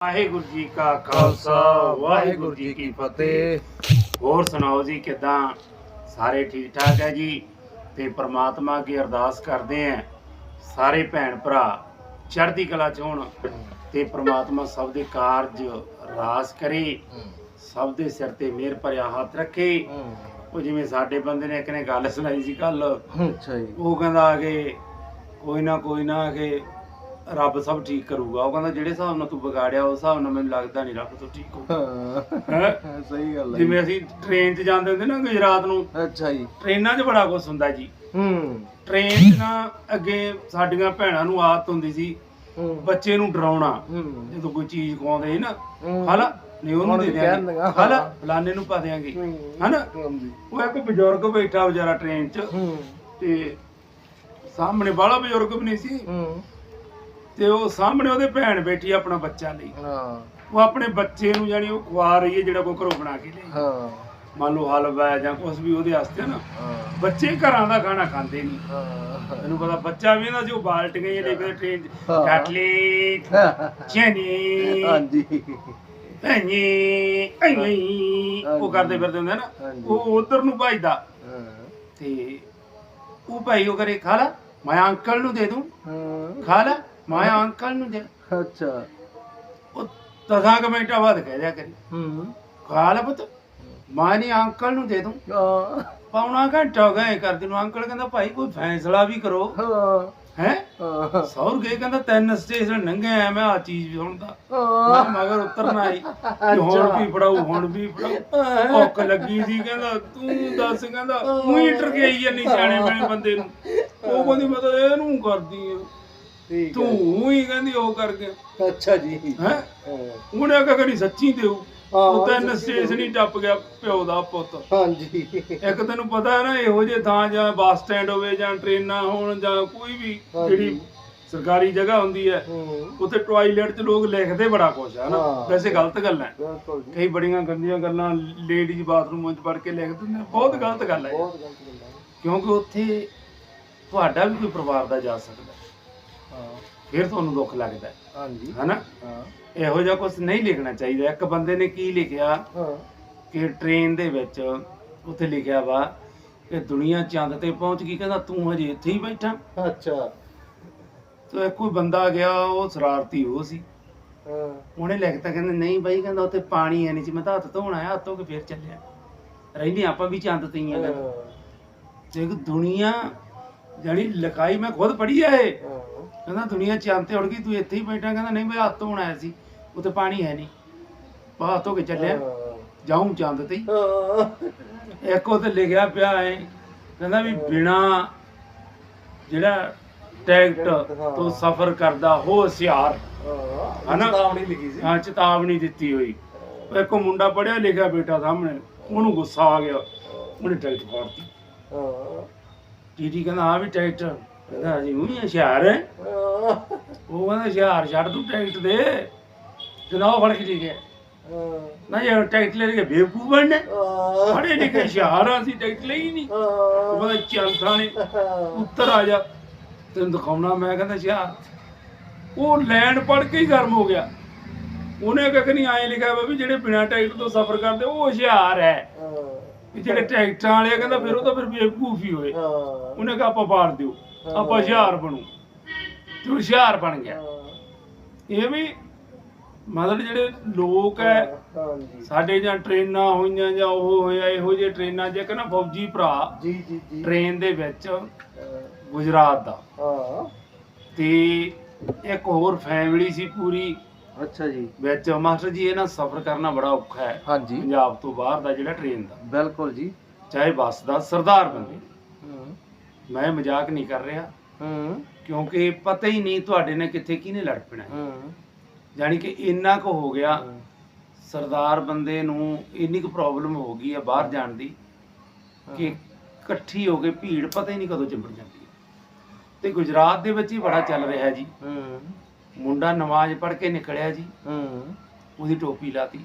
ਵਾਹਿਗੁਰੂ ਜੀ ਕਾ ਖਾਲਸਾ ਵਾਹਿਗੁਰੂ ਜੀ ਕੀ ਫਤਿਹ। ਹੋਰ ਸੁਣਾਓ ਜੀ ਕਿਦਾਂ? ਸਾਰੇ ਠੀਕ ਠਾਕ ਹੈ ਜੀ? ਤੇ ਪ੍ਰਮਾਤਮਾ ਕੀ ਅਰਦਾਸ ਕਰਦੇ ਆਂ ਸਾਰੇ ਭੈਣ ਭਰਾ ਚੜ੍ਹਦੀ ਕਲਾ ਚ ਹੋਣ ਤੇ ਪ੍ਰਮਾਤਮਾ ਸਭ ਦੇ ਕਾਰਜ ਰਾਸ ਕਰੇ। ਸਭ ਦੇ ਸਿਰ ਤੇ ਮਿਹਰ ਭਰਿਆ ਹੱਥ ਰੱਖੇ। ਉਹ ਜਿਵੇਂ ਸਾਡੇ ਬੰਦੇ ਨੇ ਇੱਕ ਨੇ ਗੱਲ ਸੁਣਾਈ ਸੀ ਕੱਲ ਅੱਛਾ ਜੀ। ਉਹ ਕਹਿੰਦਾ ਕਿ ਕੋਈ ਨਾ ਕੋਈ ਨਾ ਕਿ ਰੱਬ ਸਭ ਠੀਕ ਕਰੂਗਾ। ਉਹ ਕਹਿੰਦਾ ਜਿਹੜੇ ਹਿਸਾਬ ਨਾਲ ਤੂੰ ਵਿਗਾੜਿਆ ਉਸ ਹਿਸਾਬ ਨਾਲ ਮੈਨੂੰ ਲੱਗਦਾ ਨਹੀਂ ਰੱਬ ਤੋਂ ਠੀਕ ਹੈਂ? ਹਾਂ? ਸਹੀ ਗੱਲ ਹੈ ਜਿਵੇਂ ਅਸੀਂ ਟ੍ਰੇਨ 'ਚ ਜਾਂਦੇ ਹੁੰਦੇ ਨਾ ਗੁਜਰਾਤ ਨੂੰ ਅੱਛਾ ਜੀ। ਟ੍ਰੇਨਾਂ 'ਚ ਬੜਾ ਕੁਝ ਹੁੰਦਾ ਜੀ। ਹੂੰ। ਟ੍ਰੇਨ 'ਚ ਨਾ ਅੱਗੇ ਸਾਡੀਆਂ ਭੈਣਾਂ ਨੂੰ ਆਦਤ ਹੁੰਦੀ ਸੀ ਬੱਚੇ ਨੂੰ ਡਰਾਉਣਾ। ਜਦੋਂ ਕੋਈ ਚੀਜ਼ ਖਵਾਉਂਦੇ ਸੀ ਨਾ। ਹਾਲਾ ਨਹੀਂ ਉਹਨੂੰ ਦੇ ਦਿਆਂਗੇ। ਹਾਲਾ। ਫਲਾਣੇ ਨੂੰ ਪਾ ਦਿਆਂਗੇ। ਹਨਾ? ਉਹ ਇੱਕ ਬਜ਼ੁਰਗ ਬੈਠਾ ਵਿਚਾਰਾ ਟ੍ਰੇਨ 'ਚ ਤੇ ਸਾਹਮਣੇ ਬਾਹਲਾ ਬਜ਼ੁਰਗ ਵੀ ਨਹੀਂ ਸੀ। ਹੂੰ। ਤੇ ਉਹ ਸਾਹਮਣੇ ਉਹਦੇ ਭੈਣ ਬੈਠੀ ਆ ਆਪਣਾ ਬੱਚਾ ਲਈ। ਹਾਂ। ਉਹ ਆਪਣੇ ਬੱਚੇ ਨੂੰ ਜਾਨੀ ਉਹ ਖਵਾ ਰਹੀ ਹੈ ਜਿਹੜਾ ਕੋ ਘਰੋਂ ਬਣਾ ਕੇ ਲਈ ਹਾਂ। ਮੰਨ ਲਓ ਹਲਵਾ ਜਾਂ ਕੁਝ ਵੀ ਉਹਦੇ ਵਾਸਤੇ ਨਾ। ਬੱਚੇ ਘਰਾਂ ਦਾ ਖਾਣਾ ਖਾਂਦੇ ਨਹੀਂ। ਹਾਂ। ਤੈਨੂੰ ਪਤਾ ਬੱਚਾ ਵੀ ਨਾ ਜੋ ਬਾਲਟੀਆਂ ਹੀ। ਲੈ ਕੇ ਟ੍ਰੇਨ। ਕਟਲੇਟ ਚਨੀ ਹਾਂਜੀ। ਭੈਣੀ ਐਵੇਂ ਉਹ ਕਰਦੇ ਫਿਰਦੇ ਹੁੰਦੇ ਨਾ। ਉਹ ਉਧਰ ਨੂੰ ਭਜਦਾ। ਤੇ ਉਹ ਭਾਈ ਉਹ ਕਰੇ ਖਾ ਲੈ ਮੈਂ ਅੰਕਲ ਨੂੰ ਦੇ ਦੂੰ। ਖਾ ਲੈ ਮੈਂ ਅੰਕਲ ਨੂੰ ਦੇ ਅੱਛਾ। ਉਹ ਦਸਾਂ ਕੁ ਮਿੰਟਾਂ ਬਾਅਦ ਕਹਿ ਦਿਆ ਕਰੀ। ਹੂੰ। ਖਾ ਲੈ ਪੁੱਤ। ਮੈਂ ਨਹੀਂ ਅੰਕਲ ਨੂੰ ਦੇ ਦੂੰ। ਪੌਣਾ ਘੰਟਾ ਹੋ ਗਿਆ ਇਹ ਕਰਦੇ ਨੂੰ। ਅੰਕਲ ਕਹਿੰਦਾ ਭਾਈ ਕੋਈ ਫੈਸਲਾ ਵੀ ਕਰੋ। ਹਾਂ। ਸੌਰ ਗਏ ਕਹਿੰਦਾ ਤਿੰਨ ਸਟੇਸ਼ਨ ਲੰਘੇ ਆ ਮੈਂ ਆ ਚੀਜ਼ ਸੁਣਦਾ। ਹਾਂ। ਮੈਂ ਮਗਰ ਉਤਰਨਾ ਆਈ ਵੀ ਹੁਣ ਵੀ ਫੜਾਉ ਹੁਣ ਵੀ ਫੜਾਉ ਭੁੱਖ ਲੱਗੀ ਸੀ ਕਹਿੰਦਾ ਤੂੰ ਦੱਸ ਕਹਿੰਦਾ ਤੂੰ ਹੀ। ਡਰ ਗਈ ਆ ਨਿਸ਼ਾਨੇ ਵਾਲੇ ਬੰਦੇ ਨੂੰ। ਉਹ ਕਹਿੰਦੀ ਮੈਂ ਤਾਂ ਇਹਨੂੰ ਕਰਦੀ ਆ। ਠੀਕ ਤੂੰ ਹੀ ਕਹਿੰਦੀ ਉਹ ਕਰ ਗਿਆ ਹੈ ਅੱਛਾ ਜੀ। ਹੈ? ਹਾਂ। ਉਹਨੇ ਆਖਿਆ ਕਰੀ ਸੱਚੀ ਹਾਂ, ਉਹ ਤਿੰਨ ਸੱਚੀ ਸਟੇਸ਼ਨ ਹੀ ਟੱਪ ਗਿਆ ਪਿਓ ਦਾ ਪੁੱਤ। ਹਾਂਜੀ। ਇੱਕ ਤੈਨੂੰ ਪਤਾ ਹੈ ਨਾ ਇਹੋ ਜਿਹੇ ਥਾਂ ਜਾਂ ਬੱਸ ਸਟੈਂਡ ਹੋਵੇ ਜਾਂ ਟ੍ਰੇਨਾਂ ਹੋਣ ਜਾਂ ਕੋਈ ਵੀ ਹਾਂਜੀ। ਜਿਹੜੀ ਸਰਕਾਰੀ ਜਗ੍ਹਾ ਹੁੰਦੀ ਹੈ ਹੂੰ। ਉੱਥੇ ਟਾਇਲਟ 'ਚ ਲੋਕ ਲਿਖਦੇ ਬੜਾ ਕੁਛ ਹੈ ਨਾ। ਹਾਂ। ਵੈਸੇ ਗਲਤ ਗੱਲ ਹੈ। ਬਿਲਕੁਲ ਜੀ। ਕਈ ਬੜੀਆਂ ਗੰਦੀਆਂ ਗੱਲਾਂ ਲੇਡੀਜ਼ ਬਾਥਰੂਮ 'ਚ ਵੜ ਕੇ ਲਿਖ ਦਿੰਦੇ ਆ। ਬਹੁਤ ਗਲਤ ਗੱਲ ਹੈ। ਬਹੁਤ ਗਲਤ ਗੱਲ ਹੈ। ਕਿਉਂਕਿ ਉੱਥੇ ਤੁਹਾਡਾ ਵੀ ਕੋਈ ਪਰਿਵਾਰ ਦਾ ਜਾ ਸਕਦਾ। ਹੈ। ਹਾਂ ਫਿਰ ਤੁਹਾਨੂੰ ਦੁੱਖ ਲੱਗਦਾ ਹੈ। ਹਾਂਜੀ। ਹਨਾ? ਹਾਂ। ਇਹੋ ਜਿਹਾ ਕੁਝ ਨਹੀਂ ਲਿਖਣਾ ਚਾਹੀਦਾ। ਇੱਕ ਬੰਦੇ ਨੇ ਕੀ ਲਿਖਿਆ? ਹਾਂ। ਕਿ ਟ੍ਰੇਨ ਦੇ ਵਿੱਚ ਉੱਥੇ ਲਿਖਿਆ ਵਾ ਕਿ ਦੁਨੀਆ ਚੰਦ ਤੇ ਪਹੁੰਚ ਗਈ। ਕਹਿੰਦਾ ਤੂੰ ਹਜੇ ਇੱਥੇ ਹੀ ਬੈਠਾ। ਅੱਛਾ। ਤੇ ਇੱਕ ਕੋਈ ਬੰਦਾ ਗਿਆ ਉਹ ਸ਼ਰਾਰਤੀ ਉਹ ਸੀ। ਹਾਂ। ਉਹਨੇ ਲਿਖਤਾ ਕਹਿੰਦਾ ਨਹੀਂ ਬਾਈ ਕਹਿੰਦਾ ਉੱਥੇ ਪਾਣੀ ਹੈ ਨਹੀਂ ਸੀ। ਮੈਂ ਤਾਂ ਹੱਥ ਧੋਣ ਆਇਆ ਹੱਥ ਕੇ ਫੇਰ ਚੱਲਿਆ। ਰਹਿੰਦੇ ਆਪਾਂ ਵੀ ਚੰਦ ਤੇ ਹੀ ਆ। ਕਹਿੰਦਾ ਤੇ ਇੱਕ ਦੁਨੀਆ ਜਿਹੜੀ ਲਿਖਾਈ ਮੈਂ ਖੁਦ ਪੜ੍ਹੀ ਆ ਇਹ। ਕਹਿੰਦਾ ਦੁਨੀਆ ਚੰਦ ਤੇ ਉੜ ਗਈ ਤੂੰ ਇੱਥੇ ਹੀ ਬੈਠਾ ਕਹਿੰਦਾ ਨਹੀਂ ਮੈਂ ਹੱਥ ਧੋਣ ਆਇਆ ਸੀ ਉੱਥੇ ਪਾਣੀ ਹੈ ਨਹੀਂ। ਬਾ ਹੱਥ ਧੋ ਕੇ ਚੱਲਿਆ ਜਾਉਂ ਚੰਦ ਤੇ। ਇੱਕ ਉਹ ਤੇ ਲਿਖਿਆ ਪਿਆ ਹੈ ਕਹਿੰਦਾ ਵੀ ਬਿਨਾ ਜਿਹੜਾ ਟਿਕਟ ਤੋਂ ਸਫ਼ਰ ਕਰਦਾ ਹੋ। ਹੁਸ਼ਿਆਰ ਹਨਾ? ਚੇਤਾਵਨੀ ਲਿਖੀ ਸੀ। ਹਾਂ ਚੇਤਾਵਨੀ ਦਿੱਤੀ ਹੋਈ। ਇੱਕ ਮੁੰਡਾ ਪੜਿਆ ਲਿਖਿਆ ਬੇਟਾ ਸਾਹਮਣੇ ਉਹਨੂੰ ਗੁੱਸਾ ਆ ਗਿਆ। ਉਹਨੇ ਟਿਕਟ ਫਾੜਤੀ। ਹਾਂ। ਟੀਟੀ ਕਹਿੰਦਾ ਆ ਵੀ ਟਿਕਟ ਕਹਿੰਦਾ ਜੀ ਉਹੀ ਹੁਸ਼ਿਆਰ ਹੈ। ਹਾਂ। ਉਹ ਕਹਿੰਦਾ ਹੁਸ਼ਿਆਰ ਛੱਡ ਤੂੰ ਟਿਕਟ ਦੇ। ਕਹਿੰਦਾ ਉਹ ਫੜ ਕੇ। ਲੈ ਗਿਆ ਨਾ ਜੇ ਟਿਕਟ ਲੈ ਕੇ ਬੇਵਕੂਫ ਬਣਨਾ ਹਾਂ। ਪੜੇ ਲਿਖੇ ਹੁਸ਼ਿਆਰ ਆ ਸੀ ਟਿਕਟ ਲਈ ਨਹੀਂ। ਉਹ ਕਹਿੰਦਾ ਚੱਲ ਥਾਣੇ ਉੱਤਰ ਆ ਜਾ। ਤੈਨੂੰ ਦਿਖਾਉਣਾ ਮੈਂ ਕਹਿੰਦਾ ਯਾਰ ਉਹ ਲੈਣ ਪੜ ਕੇ ਹੀ ਗਰਮ ਹੋ ਗਿਆ। ਉਹਨੇ ਨਹੀਂ ਆਏ ਲਿਖਿਆ ਵਾ ਵੀ ਜਿਹੜੇ ਬਿਨਾਂ ਟਿਕਟ ਤੋਂ ਸਫ਼ਰ ਕਰਦੇ ਉਹ ਹੁਸ਼ਿਆਰ ਹੈ। ਵੀ ਜਿਹੜੇ ਟਿਕਟਾਂ ਵਾਲੇ ਆ, ਕਹਿੰਦਾ ਫਿਰ ਉਹ ਤਾਂ ਫਿਰ ਬੇਵਕੂਫ ਹੀ। ਹੋਏ ਉਹਨੇ ਕਿਹਾ ਆਪਾਂ ਪਾੜ ਦਿਓ। ਆਪਾਂ ਹੁਸ਼ਿਆਰ ਬਣੂ। ਤੇ ਹੁਸ਼ਿਆਰ ਬਣ ਗਿਆ। ਇਹ ਵੀ ਮਤਲਬ ਜਿਹੜੇ ਲੋਕ ਹੈ ਹਾਂਜੀ। ਸਾਡੇ ਜਾਂ ਟ੍ਰੇਨਾਂ ਹੋਈਆਂ ਜਾਂ ਉਹ ਹੋਇਆ ਇਹੋ ਜਿਹੇ ਟ੍ਰੇਨਾਂ ਇੱਕ ਨਾ ਫੌਜੀ ਭਰਾ ਜੀ ਜੀ ਜੀ। ਟ੍ਰੇਨ ਦੇ ਵਿੱਚ ਗੁਜਰਾਤ ਦਾ। ਹਾਂ। ਤੇ ਇੱਕ ਹੋਰ ਫੈਮਿਲੀ ਸੀ ਪੂਰੀ। ਅੱਛਾ ਜੀ। ਵਿੱਚ ਮਾਸਟਰ ਜੀ ਇਹ ਨਾ ਸਫ਼ਰ ਕਰਨਾ ਬੜਾ ਔਖਾ ਹੈ। ਹਾਂਜੀ। ਪੰਜਾਬ ਤੋਂ ਬਾਹਰ ਦਾ ਜਿਹੜਾ ਟ੍ਰੇਨ ਦਾ। ਬਿਲਕੁਲ ਜੀ। ਚਾਹੇ ਬੱਸ ਦਾ ਸਰਦਾਰ ਬੰਦੇ। ਹੂੰ। ਮੈਂ ਮਜ਼ਾਕ ਨਹੀਂ ਕਰ ਰਿਹਾ। ਹੂੰ। ਕਿਉਂਕਿ ਪਤਾ ਹੀ ਨਹੀਂ ਤੁਹਾਡੇ ਨਾਲ ਕਿੱਥੇ ਕਿਹਨੇ ਲੜ ਪੈਣਾ ਹੈ। ਕਿ ਇੰਨਾ ਕੁ ਹੋ ਗਿਆ ਸਰਦਾਰ ਬੰਦੇ ਨੂੰ ਇੰਨੀ ਕੁ ਪ੍ਰੋਬਲਮ ਹੋ ਗਈ ਹੈ ਬਾਹਰ ਜਾਣ ਦੀ ਕਿ ਇਕੱਠੀ ਹੋ ਕੇ ਭੀੜ ਪਤਾ ਹੀ ਨਹੀਂ ਕਦੋਂ ਚਿੰਬੜ ਜਾਂਦੀ ਹੈ। ਤੇ ਗੁਜਰਾਤ ਦੇ ਵਿੱਚ ਹੀ ਬੜਾ ਚੱਲ ਰਿਹਾ ਜੀ। ਹੂੰ। ਮੁੰਡਾ ਨਮਾਜ਼ ਪੜ੍ਹ ਕੇ ਨਿਕਲਿਆ ਜੀ ਹੂੰ। ਉਹਦੀ ਟੋਪੀ ਲਾਤੀ।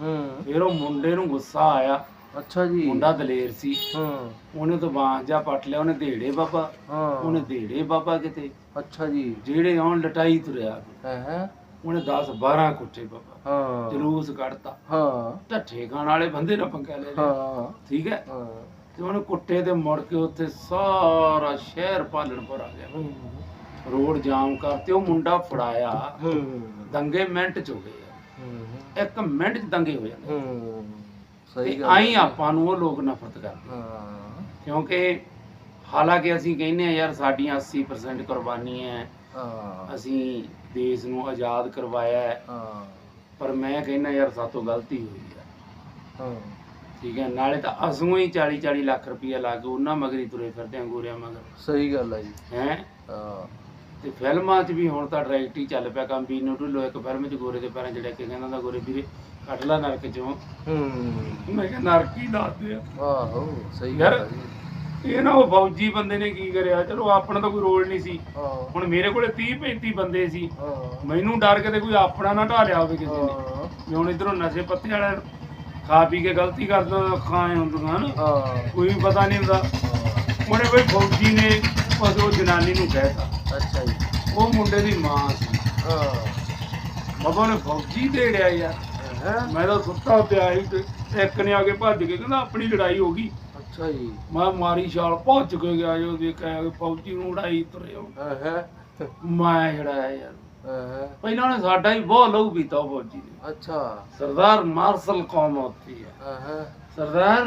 ਹੂੰ। ਫਿਰ ਉਹ ਮੁੰਡੇ ਨੂੰ ਗੁੱਸਾ ਆਇਆ। ਅੱਛਾ ਜੀ। ਮੁੰਡਾ ਦਲੇਰ ਸੀ। ਹੂੰ। ਉਹਨੇ ਤਾਂ ਬਾਂਹ ਜਾ ਪੱਟ ਲਿਆ ਉਹਨੇ ਦੇੜੇ ਬਾਬਾ। ਹਾਂ। ਉਹਨੇ ਦੇੜੇ ਬਾਬਾ ਕਿਤੇ। ਅੱਛਾ ਜੀ। ਜਿਹੜੇ ਆਉਣ ਲਟਾਈ ਤੁਰਿਆ। ਹੈ ਹੈ। ਉਹਨੇ 10 12 ਕੁੱਟੇ ਬਾਬਾ। ਹਾਂ। ਜਲੂਸ ਕੱਢਤਾ। ਹਾਂ। ਢੱਠੇ ਖਾਣ ਵਾਲੇ ਬੰਦੇ ਨਾਲ ਪੰਗਾ ਲੈ ਲਿਆ ਹਾਂ। ਠੀਕ ਹੈ? ਹਾਂ। ਤੇ ਉਹਨੇ ਕੁੱਟੇ ਤੇ ਮੁੜ ਕੇ ਉੱਥੇ ਸਾਰਾ ਸ਼ਹਿਰ ਪਾਲਣਪੁਰ ਆ ਗਿਆ। ਹੂੰ। ਰੋਡ ਜਾਮ ਕਰਤੇ ਉਹ ਮੁੰਡਾ ਫੜਾਇਆ। ਦੰਗੇ ਮਿੰਟ ਚ ਹੋ ਗਏ ਇੱਕ ਮਿੰਟ ਚ ਦੰਗੇ ਹੋ ਜਾਂਦੇ ਸਹੀ ਗੱਲ ਆਈ ਆਪਾਂ ਨੂੰ ਉਹ ਲੋਕ ਨਫ਼ਰਤ ਕਰਦੇ ਹਾਂ। ਕਿਉਂਕਿ ਹਾਲਾਂਕਿ ਅਸੀਂ ਕਹਿੰਦੇ ਆ ਯਾਰ ਸਾਡੀਆਂ 80% ਕੁਰਬਾਨੀ ਹੈ। ਅਸੀਂ ਦੇਸ਼ ਨੂੰ ਆਜ਼ਾਦ ਕਰਵਾਇਆ ਹੈ। ਪਰ ਮੈਂ ਕਹਿੰਦਾ ਯਾਰ ਸਾਤੋਂ ਗਲਤੀ ਹੋਈ ਹੈ ਹਾਂ। ਠੀਕ ਹੈ ਨਾਲੇ ਤਾਂ ਅਸੂੰ ਹੀ 40 40 ਲੱਖ ਰੁਪਈਆ ਲਾ ਕੇ ਉਹਨਾਂ ਮਗਰੀ ਤੁਰੇ ਫਿਰਦੇ ਆ ਗੋਰਿਆਂ ਮਗਰ। ਸਹੀ ਗੱਲ ਹੈ ਜੀ। ਹੈ? ਹਾਂ। ਤੇ ਫਿਲਮਾਂ 'ਚ ਵੀ ਹੁਣ ਤਾਂ ਡਾਇਰੈਕਟ ਹੀ ਚੱਲ ਪਿਆ ਕੰਮ ਵੀ ਨੂੰ ਢਿੱਲੋਂ ਇੱਕ ਫਿਲਮ 'ਚ ਗੋਰੇ ਦੇ ਪੈਰਾਂ 'ਚ ਡਿੱਗ ਕੇ ਕਹਿੰਦਾ ਹੁੰਦਾ ਗੋਰੇ ਵੀਰੇ ਕੱਢ ਲੈ ਨਰਕ 'ਚੋਂ। ਹੂੰ। ਮੈਂ ਕਿਹਾ ਨਰਕ ਹੀ ਦੱਸਦੇ ਆ ਆਹੋ ਸਹੀ ਗੱਲ ਹੈ ਇਹ ਨਾ ਉਹ ਫੌਜੀ ਬੰਦੇ ਨੇ ਕੀ ਕਰਿਆ ਚਲੋ ਆਪਣਾ ਤਾਂ ਕੋਈ ਰੋਲ ਨਹੀਂ ਸੀ। ਹੁਣ ਮੇਰੇ ਕੋਲੇ 30 35 ਬੰਦੇ ਸੀ। ਮੈਨੂੰ ਡਰ ਕੇ ਤੇ ਕੋਈ ਆਪਣਾ ਨਾ ਢਾਲਿਆ ਹੋਵੇ ਕਿਸੇ ਨੇ। ਵੀ ਹੁਣ ਇਧਰੋਂ ਨਸ਼ੇ ਪੱਤੇ ਵਾਲੇ ਖਾ ਪੀ ਕੇ ਗਲਤੀ ਕਰਦਾ ਅੱਖਾਂ ਐ ਹੁੰਦੀਆਂ ਹਨ। ਹਾਂ। ਕੋਈ ਪਤਾ ਨਹੀਂ ਹੁੰਦਾ। ਉਹਨੇ ਬਈ ਫੌਜੀ ਨੇ ਉਹ ਜਨਾਨੀ ਨੂੰ ਕਹਿਤਾ। ਅੱਛਾ ਜੀ ਉਹ ਮੁੰਡੇ ਦੀ ਮਾਂ ਸੀ ਹਾਂ ਬਾਬਾ ਨੇ ਫੌਜੀ ਦੇੜਿਆ ਯਾਰ ਹੈ ਮੈਂ ਤਾਂ ਸੁੱਤਾ ਪਿਆ ਸੀ ਤੇ ਇੱਕ ਨੇ ਆ ਕੇ ਭੱਜ ਕੇ ਕਹਿੰਦਾ ਆਪਣੀ ਲੜਾਈ ਹੋ ਗਈ ਅੱਛਾ ਜੀ ਮੈਂ ਮਾਰੀ ਛਾਲ ਭੱਜ ਕੇ ਗਿਆ ਜੋ ਦੇਖਿਆ ਕਿ ਫੌਜੀ ਨੂੰ ਉਡਾਈ ਤੁਰੇ ਹੋ ਹੈ ਮੈਂ ਛੜਾਇਆ ਯਾਰ ਹੈ ਪਹਿਲਾਂ ਉਹਨੇ ਸਾਡਾ ਹੀ ਬਹੁਤ ਲਹੂ ਪੀਤਾ ਉਹ ਫੌਜੀ ਨੇ ਅੱਛਾ सरदार मार्शल कौम होती है ਹੈ सरदार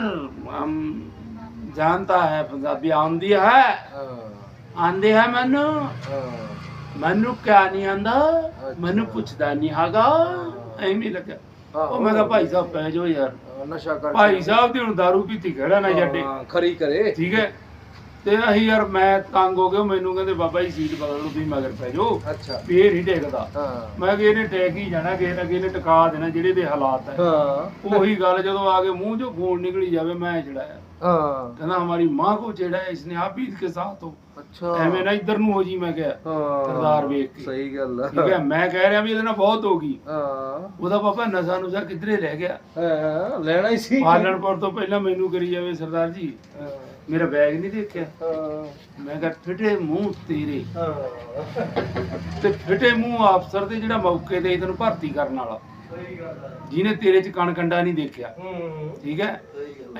हम जानता है पंजाबी आंदी है ਹਾਂ ਆਂਦੇ ਹੈ ਮੈਨੂੰ ਮੈਨੂੰ ਕਿਆ ਨਹੀਂ ਆਂਦਾ ਮੈਨੂੰ ਪੁੱਛਦਾ ਨਹੀਂ ਹੈਗਾ। ਐਵੇਂ ਲੱਗਾ ਉਹ ਮੈਂ ਕਿਹਾ ਭਾਈ ਸਾਹਿਬ ਪੈ ਜਾਓ ਯਾਰ। ਨਸ਼ਾ ਕਰ ਭਾਈ ਸਾਹਿਬ ਦੀ ਹੁਣ दारू ਪੀਤੀ ਖੜਾ ਨਾ ਛੱਡੇ। ਖਰੀ ਕਰੇ। ਠੀਕ ਹੈ। ਤੇ ਅਸੀਂ ਯਾਰ ਮੈਂ ਤੰਗ ਹੋ ਗਿਆ ਮੈਨੂੰ ਕਹਿੰਦੇ ਬਾਬਾ ਜੀ ਸੀਟ ਬਦਲ ਲਓ ਵੀ ਮਗਰ ਪੈ ਜਾਓ। ਅੱਛਾ। ਫੇਰ ਹੀ ਟੇਕਦਾ। ਮੈਂ ਕਿ ਇਹਨੇ ਟੇਕ ਹੀ ਜਾਣਾ ਕਿਸੇ ਨਾ ਕਿਸੇ ਟਿਕਾ ਦੇਣਾ ਜਿਹੜੇ ਦੇ ਹਾਲਾਤ ਹੈ। ਉਹੀ ਗੱਲ ਜਦੋਂ ਆ ਕੇ ਮੂੰਹ ਚੋਂ ਫੋਨ ਨਿਕਲੀ ਜਾਵੇ ਮੈਂ ਚੜਾਇਆ। ਹਾਂ ਕਹਿੰਦਾ हमारी माँ को चढ़ा है इसने आप भी इसके साथ हो ਅੱਛਾ ਐਵੇਂ ਨਾ ਇੱਧਰ ਨੂੰ ਹੋ ਜੀ ਮੈਂ ਕਿਹਾ ਹਾਂ ਸਰਦਾਰ ਵੇਖ ਕੇ। ਸਹੀ ਗੱਲ ਆ ਠੀਕ ਹੈ ਮੈਂ ਕਹਿ ਰਿਹਾ ਵੀ ਇਹਦੇ ਨਾਲ ਬਹੁਤ ਹੋ ਗਈ ਹਾਂ ਉਹਦਾ ਪਾਪਾ ਨਸ਼ਾ ਨੁਸ਼ਾ ਕਿੱਧਰੇ ਲੈ ਗਿਆ ਹਾਂ, ਲੈਣਾ ਹੀ ਸੀ ਪਾਲਣਪੁਰ ਤੋਂ ਪਹਿਲਾਂ ਮੈਨੂੰ ਕਰੀ ਜਾਵੇ ਸਰਦਾਰ ਜੀ ਹਾਂ, ਮੇਰਾ ਬੈਗ ਨਹੀਂ ਦੇਖਿਆ ਹਾਂ, ਮੈਂ ਕਿਹਾ ਫਿੱਟੇ ਮੂੰਹ ਤੇਰੇ ਹਾਂ। ਤੇ ਫਿੱਟੇ ਮੂੰਹ ਅਫਸਰ ਤੇ ਜਿਹੜਾ ਮੌਕੇ ਤੇ ਤੈਨੂੰ ਭਰਤੀ ਕਰਨ ਵਾਲਾ ਸਹੀ ਗੱਲ ਆ ਜਿਹਨੇ ਤੇਰੇ ਚ ਕਣ ਕੰਡਾ ਨਹੀਂ ਦੇਖਿਆ। ਠੀਕ ਹੈ?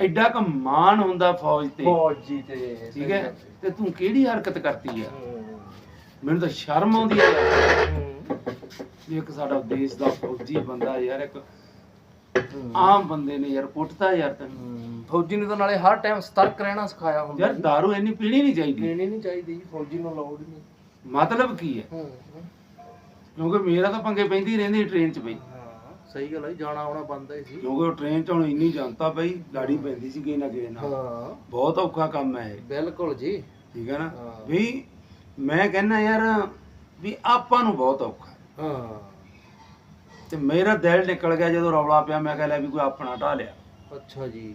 ਐਡਾ ਕ ਮਾਣ ਹੁੰਦਾ ਫੌਜ ਤੇ। ਫੌਜੀ ਤੇ ਠੀਕ ਹੈ? ਤੇ ਤੂੰ ਕਿਹੜੀ ਹਰਕਤ ਕਰਤੀ ਆ? ਮੈਨੂੰ ਤਾਂ ਸ਼ਰਮ ਆਉਂਦੀ ਆ। ਯਾਰ ਇੱਕ ਸਾਡਾ ਦੇਸ਼ ਦਾ ਫੌਜੀ ਬੰਦਾ ਯਾਰ ਇੱਕ। ਆਮ ਬੰਦੇ ਨੇ ਯਾਰ ਕੁੱਟਦਾ ਯਾਰ ਤੈਨੂੰ ਫੌਜੀ ਨੇ ਤਾਂ ਨਾਲੇ ਹਰ ਟਾਈਮ ਸਤਰਕ ਰਹਿਣਾ ਸਿਖਾਇਆ ਹੁੰਦਾ ਯਾਰ दारू ਇੰਨੀ ਪੀਣੀ ਨਹੀਂ ਚਾਹੀਦੀ। ਪੀਣੀ ਨਹੀਂ ਚਾਹੀਦੀ ਫੌਜੀ ਨੂੰ ਲੋੜ ਨਹੀਂ। ਮਤਲਬ ਕੀ ਹੈ? ਕਿਉਂਕਿ ਮੇਰਾ ਤਾਂ ਪੰਗੇ ਪੈਂਦੀ ਰਹਿੰਦੀ ਟ੍ਰੇਨ 'ਚ ਬਈ। ਸਹੀ ਗੱਲ ਹੈ ਜੀ, ਜਾਣਾ ਆਉਣਾ ਬੰਦਾ ਹੀ ਸੀ ਕਿਉਂਕਿ ਉਹ ਟ੍ਰੇਨ 'ਚ ਹੁਣ ਇੰਨੀ ਜਨਤਾ ਪਈ ਗਾੜੀ ਪੈਂਦੀ ਸੀ ਕਿਸੇ ਨਾ ਕਿਸੇ ਨਾਲ। ਹਾਂ। ਬਹੁਤ ਔਖਾ ਕੰਮ ਹੈ ਇਹ। ਬਿਲਕੁਲ ਜੀ। ਠੀਕ ਹੈ ਨਾ? ਹਾਂ। ਵੀ ਮੈਂ ਕਹਿੰਦਾ ਯਾਰ ਵੀ ਆਪਾਂ ਨੂੰ ਬਹੁਤ ਔਖਾ ਹੈ। ਹਾਂ। ਤੇ ਮੇਰਾ ਦਿਲ ਨਿਕਲ ਗਿਆ ਜਦੋਂ ਰੌਲਾ ਪਿਆ ਮੈਂ ਕਿਹਾ ਲੈ ਵੀ ਕੋਈ ਆਪਣਾ ਢਾ ਲਿਆ। ਅੱਛਾ ਜੀ।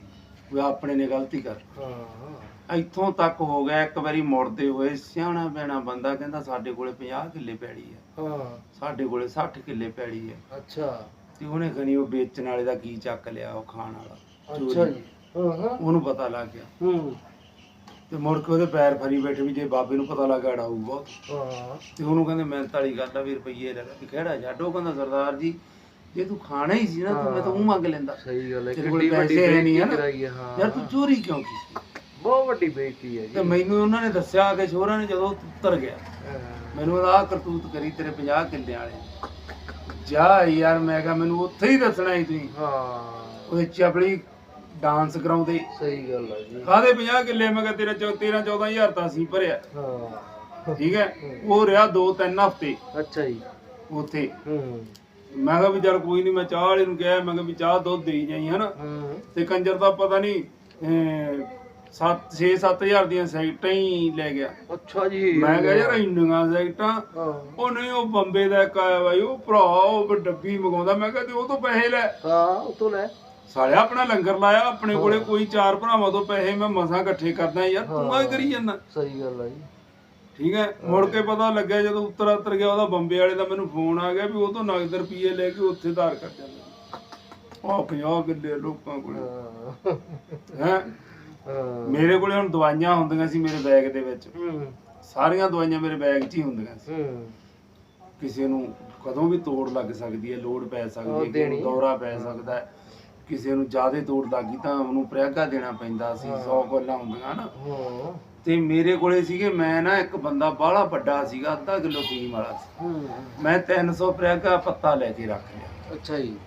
ਕੋਈ ਆਪਣੇ ਨੇ ਗਲਤੀ ਕਰ ਹਾਂ। ਇੱਥੋਂ ਤੱਕ ਹੋ ਗਿਆ ਇੱਕ ਵਾਰੀ ਮੁੜਦੇ ਹੋਏ ਸਿਆਣਾ ਬੈਣਾ ਬੰਦਾ ਕਹਿੰਦਾ ਸਾਡੇ ਕੋਲੇ 50 ਕਿੱਲੇ ਪੈੜੀ ਹੈ। ਹਾਂ। ਸਾਡੇ ਕੋਲੇ 60 ਕਿੱਲੇ ਪੈੜੀ ਹੈ। ਅੱਛਾ। ਤੇ ਉਹਨੇ ਖਣੀ ਉਹ ਵੇਚਣ ਵਾਲੇ ਦਾ ਕੀ ਚੱਕ ਲਿਆ ਉਹ ਖਾਣ ਵਾਲਾ ਅੱਛਾ ਚੋਰੀ। ਜੀ ਹਾਂ ਹਾਂ। ਉਹਨੂੰ ਪਤਾ ਲੱਗ ਗਿਆ। ਹੂੰ। ਤੇ ਮੁੜ ਕੇ ਉਹਦੇ ਪੈਰ ਫਰੀ ਬੈਠੇ ਵੀ ਜੇ ਬਾਬੇ ਨੂੰ ਪਤਾ ਲੱਗਾ ਬਹੁਤ ਹਾਂ। ਤੇ ਉਹਨੂੰ ਕਹਿੰਦੇ ਵਾਲੀ ਗੱਲ ਆ ਵੀ ਰੁਪਈਏ ਲੈ ਲੈ। ਵੀ ਕਿਹੜਾ ਛੱਡ ਉਹ ਕਹਿੰਦਾ ਸਰਦਾਰ ਜੀ ਜੇ ਤੂੰ ਖਾਣਾ ਹੀ ਸੀ ਨਾ ਤੂੰ ਮੈਂ ਤਾਂ ਉਹ ਮੰਗ ਲੈਂਦਾ। ਸਹੀ ਗੱਲ ਹੈ ਕਿੰਨੀ ਵੱਡੀ ਬੇਇੱਜ਼ਤੀ ਹੈ? ਕਰਾਈ ਹੈ ਹਾਂ। ਯਾਰ ਤੂੰ ਚੋਰੀ ਕਿਉਂ ਕੀਤੀ? ਬਹੁਤ ਵੱਡੀ ਬੇਇੱਜ਼ਤੀ ਹੈ ਤੇ ਮੈਨੂੰ ਉਹਨਾਂ ਨੇ ਦੱਸਿਆ ਕਿ ਸ਼ੋਹਰਾ ਨੇ ਜਦੋਂ ਉੱਤਰ ਗਿਆ। ਮੈਨੂੰ ਆਹ ਕਰਤੂਤ ਕਰੀ ਤੇਰੇ 50 ਕਿੱਲੇ ਵਾਲੇ ਜਾ ਯਾਰ ਮੈਂ ਕਿਹਾ ਮੈਨੂੰ ਉੱਥੇ ਹੀ ਦੱਸਣਾ ਸੀ ਤੁਸੀਂ। ਹਾਂ। ਉਹਦੇ ਚਪਲੀ ਡਾਂਸ ਕਰਾਉਂਦੇ। ਸਹੀ ਗੱਲ ਹੈ ਜੀ। ਕਾਦੇ 50 ਕਿੱਲੇ ਮੈਂ ਕਿਹਾ ਤੇਰਾ 13 14000 ਤਾਂ ਅਸੀਂ ਭਰਿਆ। ਹਾਂ। ਠੀਕ ਹੈ? ਉਹ ਰਿਹਾ 2-3 ਹਫ਼ਤੇ। ਅੱਛਾ ਜੀ। ਉੱਥੇ। ਹੂੰ। ਮੈਂ ਕਿਹਾ ਵੀ ਚੱਲ ਕੋਈ ਨਹੀਂ ਮੈਂ ਚਾਹ ਵਾਲੇ ਨੂੰ ਕਿਹਾ ਮੈਂ ਕਿਹਾ ਵੀ ਚਾਹ ਦੁੱਧ ਦੇਈ ਜਾਈ ਹਨਾ। ਤੇ ਕੰਜਰ ਦਾ ਪਤਾ ਨਹੀਂ 7 6-7000 ਦੀਆਂ ਸਾਈਟਾਂ ਹੀ ਲੈ ਗਿਆ। ਅੱਛਾ ਜੀ। ਮੈਂ ਕਿਹਾ ਯਾਰ ਇੰਨੀਆਂ ਸਾਈਟਾਂ ਹਾਂ। ਉਹ ਨਹੀਂ ਉਹ ਬੰਬੇ ਦਾ ਇੱਕ ਆਇਆ ਬਾਈ ਉਹ ਭਰਾ ਉਹ ਡੱਬੀ ਮੰਗਾਉਂਦਾ। ਮੈਂ ਕਿਹਾ ਤੇ ਉਹ ਤੋਂ ਪੈਸੇ ਲੈ। ਹਾਂ ਉਤੋਂ ਲੈ। ਸਾਲਿਆ ਆਪਣਾ ਲੰਗਰ ਲਾਇਆ ਆਪਣੇ ਕੋਲੇ ਕੋਈ ਚਾਰ ਭਰਾਵਾਂ ਤੋਂ ਪੈਸੇ ਮੈਂ ਮਸਾਂ ਇਕੱਠੇ ਕਰਦਾ ਯਾਰ ਤੂੰ ਆ ਕਰੀ ਜਾਂਦਾ। ਸਹੀ ਗੱਲ ਹੈ ਜੀ। ਠੀਕ ਹੈ? ਮੁੜ ਕੇ ਪਤਾ ਲੱਗਿਆ ਜਦੋਂ ਉੱਤਰ ਉੱਤਰ ਗਿਆ ਉਹਦਾ ਬੰਬੇ ਵਾਲੇ ਦਾ ਮੈਨੂੰ ਫੋਨ ਆ ਗਿਆ ਵੀ ਉਹ ਤੋਂ ਨਗਦ ਰੁਪਏ ਲੈ ਕੇ ਉੱਥੇ ਧਾਰ ਕਰ ਜਾਂਦਾ ਆ 50 ਕਿੱਲੇ ਲੋਕਾਂ ਕੋਲੇ। ਹਾਂ? ਹੈ। ਮੇਰੇ ਕੋਲੇ ਹੁਣ ਦਵਾਈਆਂ ਹੁੰਦੀਆਂ ਸੀ ਮੇਰੇ ਬੈਗ ਦੇ ਵਿੱਚ। ਹੂੰ। ਸਾਰੀਆਂ ਦਵਾਈਆਂ ਮੇਰੇ ਬੈਗ 'ਚ ਹੀ ਹੁੰਦੀਆਂ ਸੀ। ਹੂੰ। ਕਿਸੇ ਨੂੰ ਕਦੋਂ ਵੀ ਤੋੜ ਲੱਗ ਸਕਦੀ ਹੈ ਲੋੜ ਪੈ ਉਹ ਸਕਦੀ ਹੈ ਦੇਣੀ। ਦੌਰਾ ਪੈ ਸਕਦਾ ਹੈ। ਕਿਸੇ ਨੂੰ ਜ਼ਿਆਦਾ ਤੋੜ ਲੱਗੀ ਤਾਂ ਉਹਨੂੰ ਪ੍ਰਯਾਗਾ ਦੇਣਾ ਪੈਂਦਾ ਸੀ 100 ਗੱਲਾਂ ਹੁੰਦੀਆਂ ਨਾ। ਹਾਂ। ਤੇ ਮੇਰੇ ਕੋਲੇ ਸੀਗੇ ਮੈਂ ਨਾ ਇੱਕ ਬੰਦਾ ਬਾਹਲਾ ਵੱਡਾ ਸੀਗਾ ਅੱਧਾ ਕਿਲੋ ਫੀਮ ਵਾਲਾ ਸੀ। ਹੂੰ। ਮੈਂ 300 ਪ੍ਰਯਾਗਾ ਪੱਤਾ ਲੈ ਕੇ ਰੱਖ ਲਿਆ। ਅੱਛਾ ਜੀ।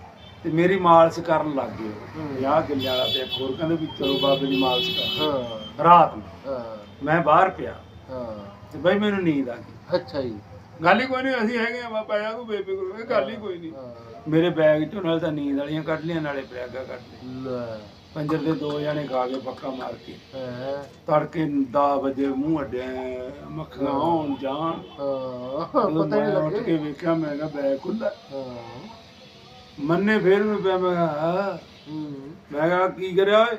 ਤੇ ਮੇਰੀ ਮਾਲਸ਼ ਕਰਨ ਲੱਗ ਗਏ। ਹੂੰ। 50 ਕਿੱਲੇ ਵਾਲਾ ਤੇ ਇੱਕ ਹੋਰ ਕਹਿੰਦੇ ਵੀ ਚਲੋ ਬਾਬੇ ਦੀ ਮਾਲਸ਼ ਕਰ ਹਾਂ। ਰਾਤ ਨੂੰ। ਹਾਂ। ਮੈਂ ਬਾਹਰ ਪਿਆ। ਹਾਂ। ਤੇ ਬਈ ਮੈਨੂੰ ਨੀਂਦ ਆ ਗਈ। ਅੱਛਾ ਜੀ। ਗੱਲ ਹੀ ਕੋਈ ਨਹੀਂ ਅਸੀਂ ਹੈਗੇ ਆ ਬਾਬਾ ਜਾ ਤੂੰ ਬੇਫਿਕਰ ਹੋ ਗੱਲ ਹੀ ਕੋਈ ਨਹੀਂ। ਹਾਂ। ਮੇਰੇ ਬੈਗ ਚੋਂ ਨਾਲ ਤਾਂ ਨੀਂਦ ਵਾਲੀਆਂ ਕੱਢ ਲਿਆ ਨਾਲੇ ਪ੍ਰਯਾਗਾ ਕੱਢ ਲੈ। ਪੰਜਰ ਦੇ ਦੋ ਜਣੇ ਖਾ ਕੇ ਪੱਕਾ ਮਾਰ ਕੇ। ਹਾਂ। ਤੜਕੇ 10 ਵਜੇ ਮੂੰਹ ਅੱਡਿਆ ਮੱਖੀਆਂ ਆਉਣ ਜਾਣ। ਹਾਂ। ਜਦੋਂ ਪਤਾ ਹੀ ਮੈਂ ਉੱਠ ਲੱਗੇ। ਕੇ ਵੇਖਿਆ ਮੈਂ ਕਿਹਾ ਬੈਗ ਖੁੱਲਾ ਹਾਂ। ਮੰਨੇ ਫੇਰ ਵੀ ਪਿਆ ਮੈਂ ਕਿਹਾ ਮੈਂ ਕਿਹਾ ਕੀ ਕਰਿਆ ਓਏ?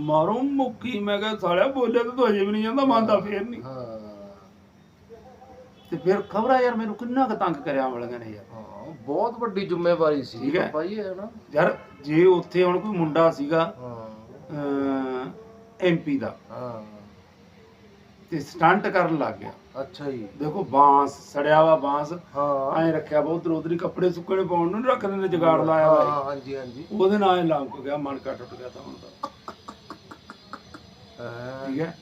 ਮਾਰੋ ਮੁੱਕੀ ਮੈਂ ਕਿਹਾ ਸਾਲਿਆ ਬੋਲਿਆ ਤਾਂ ਅਜੇ ਵੀ ਨਹੀਂ ਜਾਂਦਾ ਮੰਨਦਾ ਫੇਰ ਨਹੀਂ। ਹਾਂ ਤੇ ਫਿਰ ਖਬਰਾਂ ਯਾਰ ਮੈਨੂੰ ਕਿੰਨਾ ਕੁ ਤੰਗ ਕਰਿਆ ਵਾਲੀਆਂ ਨੇ ਯਾਰ। ਹਾਂ ਬਹੁਤ ਵੱਡੀ ਜ਼ਿੰਮੇਵਾਰੀ ਸੀ ਠੀਕ ਹੈ। ਪਾਪਾ ਜੀ ਨਾ। ਯਾਰ ਜੇ ਉੱਥੇ ਹੁਣ ਕੋਈ ਮੁੰਡਾ ਸੀਗਾ ਹਾਂ। ਐਮਪੀ ਦਾ ਹਾਂ। ਤੇ ਸਟੰਟ ਕਰਨ ਲੱਗ ਗਿਆ। ਅੱਛਾ ਜੀ। ਦੇਖੋ ਬਾਂਸ ਸੜਿਆ ਵਾ ਬਾਂਸ ਹਾਂ। ਐਂ ਰੱਖਿਆ ਵਾ ਉਧਰ ਉਧਰ ਹੀ ਕੱਪੜੇ ਸੁੱਕਣੇ ਪਾਉਣ ਨੂੰ ਨੀ ਰੱਖ ਦਿੰਦੇ ਜਗਾੜ ਲਾਇਆ ਹਾਂ, ਵਾ ਹਾਂਜੀ ਹਾਂਜੀ। ਉਹਦੇ ਨਾਲ ਹੀ ਲੰਕ ਗਿਆ ਮਨ ਕਾ ਟੁੱਟ ਗਿਆ ਤਾਂ ਹੁਣ ਤਾਂ। ਹਾਂ। ਠੀਕ ਹੈ?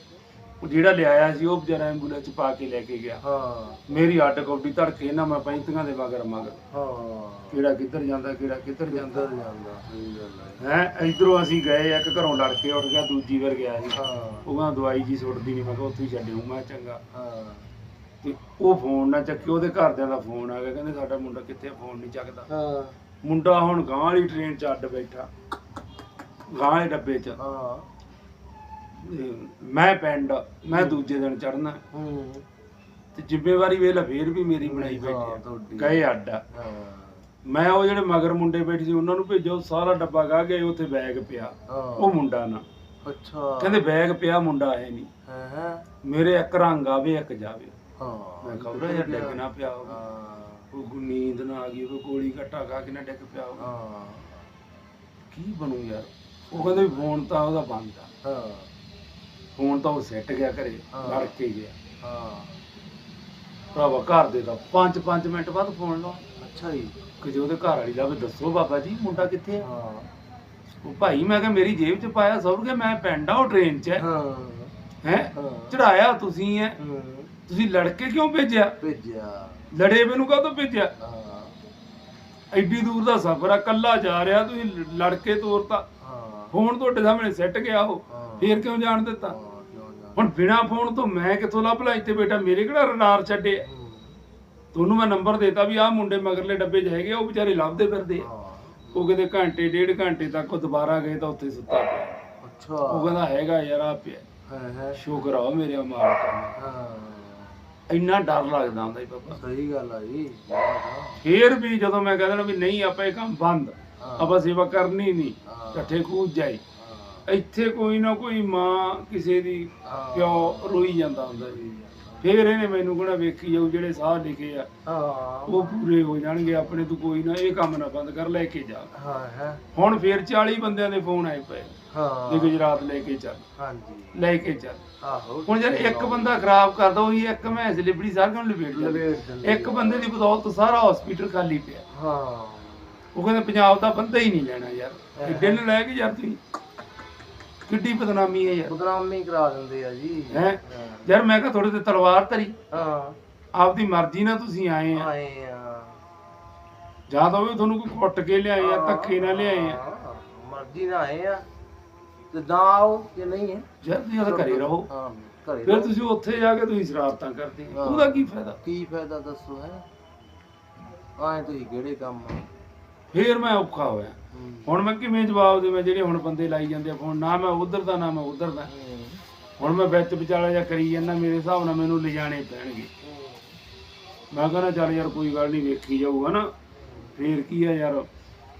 ਉਹ ਜਿਹੜਾ ਲਿਆਇਆ ਸੀ ਉਹ ਵਿਚਾਰਾ ਐਂਬੂਲੈਂਸ ਚ ਪਾ ਕੇ ਲੈ ਕੇ ਗਿਆ। ਹਾਂ। ਮੇਰੀ ਅੱਡ ਕੌਡੀ ਧੜਕੇ ਨਾ ਮੈਂ ਪੈਂਤੀਆਂ ਦੇ ਮਗਰ ਮਗਰ। ਹਾਂ। ਕਿਹੜਾ ਕਿੱਧਰ ਜਾਂਦਾ ਕਿਹੜਾ ਕਿੱਧਰ ਜਾਂਦਾ। ਅੰਦਰ ਜਾਂਦਾ ਸਹੀ ਗੱਲ ਹੈ ਹੈ ਇਧਰੋਂ ਅਸੀਂ ਗਏ ਇੱਕ ਘਰੋਂ ਲੜ ਕੇ ਉੱਠ ਗਿਆ ਦੂਜੀ ਵਾਰ ਗਿਆ ਸੀ। ਹਾਂ। ਉਹ ਕਹਿੰਦਾ ਦਵਾਈ ਜੀ ਸੁੱਟਦੀ ਨਹੀਂ ਮੈਂ ਕਿਹਾ ਉੱਥੇ ਹੀ ਛੱਡਿਓ ਮੈਂ ਕਿਹਾ ਚੰਗਾ। ਹਾਂ। ਤੇ ਉਹ ਫੋਨ ਨਾ ਚੱਕਿਓ ਉਹਦੇ ਘਰਦਿਆਂ ਦਾ ਫੋਨ ਆ ਗਿਆ ਕਹਿੰਦੇ ਸਾਡਾ ਮੁੰਡਾ ਕਿੱਥੇ ਫੋਨ ਨਹੀਂ ਚੱਕਦਾ। ਹਾਂ। ਮੁੰਡਾ ਹੁਣ ਗਾਂ ਵਾਲੀ ਟ੍ਰੇਨ 'ਚ ਅੱਡ ਬੈਠਾ ਗਾਂ ਵਾਲੇ ਡੱਬੇ 'ਚ। ਹਾਂ। ਮੈਂ ਪਿੰਡ ਮੈਂ ਦੂਜੇ ਦਿਨ ਚੜਨਾ ਹੂੰ ਤੇ ਜ਼ਿੰਮੇਵਾਰੀ ਵੇਲਾ ਫੇਰ ਵੀ ਮੇਰੀ ਬਣਾਈ ਹਾਂ, ਬੈਠੀ ਤੁਹਾਡੀ। ਗਏ ਅੱਡ ਆ। ਹਾਂ। ਮੈਂ ਉਹ ਜਿਹੜੇ ਮਗਰ ਮੁੰਡੇ ਬੈਠੇ ਸੀ ਉਹਨਾਂ ਨੂੰ ਭੇਜੋ ਸਾਰਾ ਡੱਬਾ ਗਾ ਗਏ ਉੱਥੇ ਬੈਗ ਪਿਆ। ਹਾਂ। ਉਹ ਮੁੰਡਾ ਨਾ। ਅੱਛਾ। ਕਹਿੰਦੇ ਬੈਗ ਪਿਆ ਮੁੰਡਾ ਹੈ ਨਹੀਂ। ਹਾਂ ਹਾਂ। ਮੇਰੇ ਇੱਕ ਰੰਗ ਆਵੇ ਇੱਕ ਜਾਵੇ। ਹਾਂ ਮੈਂ ਖਬਰ ਯਾਰ ਡਿੱਗ ਨਾ ਪਿਆ ਹੋਵੇ। ਹਾਂ। ਉਹ ਨੀਂਦ ਨਾ ਆ ਗਈ ਉਹ ਗੋਲੀ ਘੱਟਾ ਖਾ ਕੇ ਨਾ ਡਿੱਗ ਪਿਆ ਹੋਵੇ। ਹਾਂ। ਕੀ ਬਣੂ ਯਾਰ? ਉਹ ਕਹਿੰਦੇ ਵੀ ਫੋਨ ਤਾਂ ਉਹਦਾ ਬੰਦ ਆ। ਹਾਂ। ਫੋਨ ਤਾਂ ਉਹ ਸੈੱਟ ਗਿਆ ਘਰੇ ਹਾਂ। ਲੜ ਕੇ ਗਿਆ। ਹਾਂ। ਭਰਾਵਾ ਘਰ ਦੇ ਤਾਂ 5-5 ਮਿੰਟ ਬਾਅਦ ਫੋਨ ਲਾ ਅੱਛਾ ਜੀ। ਕਿ ਜੇ ਉਹਦੇ ਘਰ ਵਾਲੀ ਦਾ ਵੀ ਦੱਸੋ ਬਾਬਾ ਜੀ ਮੁੰਡਾ ਕਿੱਥੇ ਆ? ਹਾਂ। ਉਹ ਭਾਈ ਮੈਂ ਕਿਹਾ ਮੇਰੀ ਜੇਬ 'ਚ ਪਾਇਆ ਸਭ ਕੇ ਮੈਂ ਪਿੰਡ ਆ ਉਹ ਟ੍ਰੇਨ 'ਚ ਹੈ। ਹਾਂ। ਹੈ? ਹਾਂ। ਚੜਾਇਆ ਤੁਸੀਂ ਹੈ ਹੂੰ। ਤੁਸੀਂ ਲੜਕੇ ਕਿਉਂ ਭੇਜਿਆ? ਭੇਜਿਆ। ਲੜੇ ਮੈਨੂੰ ਕਾਹਤੋਂ ਭੇਜਿਆ? ਹਾਂ। ਐਡੀ ਦੂਰ ਦਾ ਸਫ਼ਰ ਆ ਕੱਲਾ ਜਾ ਰਿਹਾ ਤੁਸੀਂ ਲੜਕੇ ਤੋਰਤਾ। ਹਾਂ। ਫੋਨ ਤੁਹਾਡੇ ਸਾਹਮਣੇ ਸੈੱਟ ਗਿਆ ਉਹ। ਹਾਂ। ਫੇਰ ਕਿਉਂ ਜਾਣ ਦਿੱਤਾ? ਹੁਣ ਬਿਨਾ ਫੋਨ ਤੋਂ ਮੈਂ ਕਿੱਥੋਂ ਲੱਭ ਲਾਂ? ਇੱਥੇ ਬੇਟਾ ਮੇਰੇ ਕਿਹੜਾ ਰਡਾਰ ਛੱਡੇ? ਤੁਹਾਨੂੰ ਮੈਂ ਨੰਬਰ ਦੇਤਾ ਵੀ ਆਹ ਮੁੰਡੇ ਮਗਰਲੇ ਡੱਬੇ 'ਚ ਹੈਗੇ ਆ, ਉਹ ਵਿਚਾਰੇ ਲੱਭਦੇ ਫਿਰਦੇ ਆ। ਉਹ ਕਿਤੇ ਘੰਟੇ ਡੇਢ ਘੰਟੇ ਤੱਕ ਉਹ ਦੁਬਾਰਾ ਗਏ ਤਾਂ ਉੱਥੇ ਸੁੱਤਾ ਪਿਆ। ਉਹ ਅੱਛਾ ਕਹਿੰਦਾ ਹੈਗਾ ਯਾਰ ਆ ਪਿਆ ਹੈ। ਹੈ ਸ਼ੁਕਰ ਆ ਮੇਰੇ ਮਾਲਕਾਂ ਦਾ। ਹਾਂ। ਇੰਨਾ ਡਰ ਲੱਗਦਾ ਹੁੰਦਾ ਹੀ ਬਾਬਾ ਸਹੀ ਗੱਲ ਆ ਜੀ। ਹਾਂ ਫੇਰ ਵੀ ਜਦੋਂ ਮੈਂ ਕਹਿੰਦਾ ਨਾ ਵੀ ਨਹੀਂ ਆਪਾਂ ਇਹ ਕੰਮ ਬੰਦ। ਆਪਾਂ ਸੇਵਾ ਕਰਨੀ ਨਹੀਂ। ਹਾਂ। ਇਕੱਠੇ ਕੂਦ ਜਾਈ। ਇੱਥੇ ਕੋਈ ਨਾ ਕੋਈ ਮਾਂ ਕਿਸੇ ਦੀ। ਪਿਓ ਰੋਈ ਜਾਂਦਾ ਹੁੰਦਾ ਜੀ। ਫੇਰ ਇਹਨੇ ਮੈਨੂੰ ਕਿਹੜਾ ਵੇਖੀ ਜਾਊ ਜਿਹੜੇ ਸਾਹ ਲਿਖੇ ਆ ਉਹ ਪੂਰੇ ਹੋ ਜਾਣਗੇ ਆਪਣੇ ਤੋਂ ਕੋਈ ਨਾ ਇਹ ਕੰਮ ਨਾ ਬੰਦ ਕਰ ਲੈ ਕੇ ਜਾ। ਹਾਂ ਹੈ। ਹੁਣ ਫੇਰ 40 ਬੰਦਿਆਂ ਦੇ ਫੋਨ ਆਏ ਪਏ। ਹਾਂ। ਵੀ ਗੁਜਰਾਤ ਲੈ ਕੇ ਚੱਲ। ਹਾਂਜੀ। ਲੈ ਕੇ ਚੱਲ। ਆਹੋ। ਹੁਣ ਯਾਰ ਇੱਕ ਬੰਦਾ ਖਰਾਬ ਕਰਦਾ ਉਹੀ ਇੱਕ ਮੈਸ ਲਿਬੜੀ ਸਾਰਿਆਂ ਨੂੰ ਲਪੇਟ ਜਾਂਦੀ ਇੱਕ ਬੰਦੇ ਦੀ ਬਦੌਲਤ ਸਾਰਾ ਹਸਪੀਟਲ ਖਾਲੀ ਪਿਆ। ਹਾਂ। ਉਹ ਕਹਿੰਦੇ ਪੰਜਾਬ ਦਾ ਬੰਦਾ ਹੀ ਨਹੀਂ ਲੈਣਾ ਯਾਰ। ਨੂੰ ਲੈ ਕੇ ਯਾਰ ਤੁਸੀਂ। ਕਿੱਡੀ ਬਦਨਾਮੀ ਹੈ ਯਾਰ। ਬਦਨਾਮੀ ਕਰਾ ਦਿੰਦੇ ਆ ਜੀ। ਹੈ। ਯਾਰ ਮੈਂ ਕਿਹਾ ਥੋੜੇ ਤੇ ਤਲਵਾਰ ਧਰੀ। ਹਾਂ। ਆਪਦੀ ਮਰਜ਼ੀ ਨਾਲ ਤੁਸੀਂ ਆਏ ਆ। ਆਏ ਆ। ਜਾਂ ਤਾਂ ਵੀ ਤੁਹਾਨੂੰ ਕੋਈ ਕੁੱਟ ਕੇ ਲਿਆਏ ਆ ਧੱਕੇ ਨਾਲ ਲਿਆਏ ਆ। ਮਰਜ਼ੀ ਨਾਲ ਆਏ ਆ। ਤੇ ਨਾ ਆਓ ਕਿ ਨਹੀਂ ਹੈ। ਯਾਰ ਤੁਸੀਂ ਤਾਂ ਘਰੇ ਰਹੋ। ਹਾਂ ਘਰੇ ਫਿਰ। ਤੁਸੀਂ ਉੱਥੇ ਜਾ ਕੇ ਤੁਸੀਂ ਸ਼ਰਾਰਤਾਂ ਕਰਦੇ। ਹੋ। ਉਹਦਾ ਕੀ ਫਾਇਦਾ? ਕੀ ਫਾਇਦਾ ਦੱਸੋ ਹੈ। ਆਏ ਤੁਸੀਂ ਕਿਹੜੇ ਕੰਮ ਆ? ਫੇਰ ਮੈਂ ਔਖਾ ਹੋਇਆ। ਹੁਣ ਮੈਂ ਕਿਵੇਂ ਜਵਾਬ ਦੇਵਾਂ ਜਿਹੜੇ ਹੁਣ ਬੰਦੇ ਲਾਈ ਜਾਂਦੇ ਆ ਫੋਨ? ਨਾ ਮੈਂ ਉਧਰ ਦਾ, ਨਾ ਮੈਂ ਉਧਰ ਦਾ। ਹੁਣ ਮੈਂ ਵਿੱਚ ਵਿਚਾਲੇ ਜਾਂ ਕਰੀ ਜਾਂਦਾ, ਮੇਰੇ ਹਿਸਾਬ ਨਾਲ ਮੈਨੂੰ ਲਿਜਾਣੇ ਪੈਣਗੇ। ਮੈਂ ਕਹਿੰਦਾ ਚੱਲ ਯਾਰ ਕੋਈ ਗੱਲ ਨਹੀਂ, ਵੇਖੀ ਜਾਊਗਾ ਨਾ ਫੇਰ ਕੀ ਆ ਯਾਰ?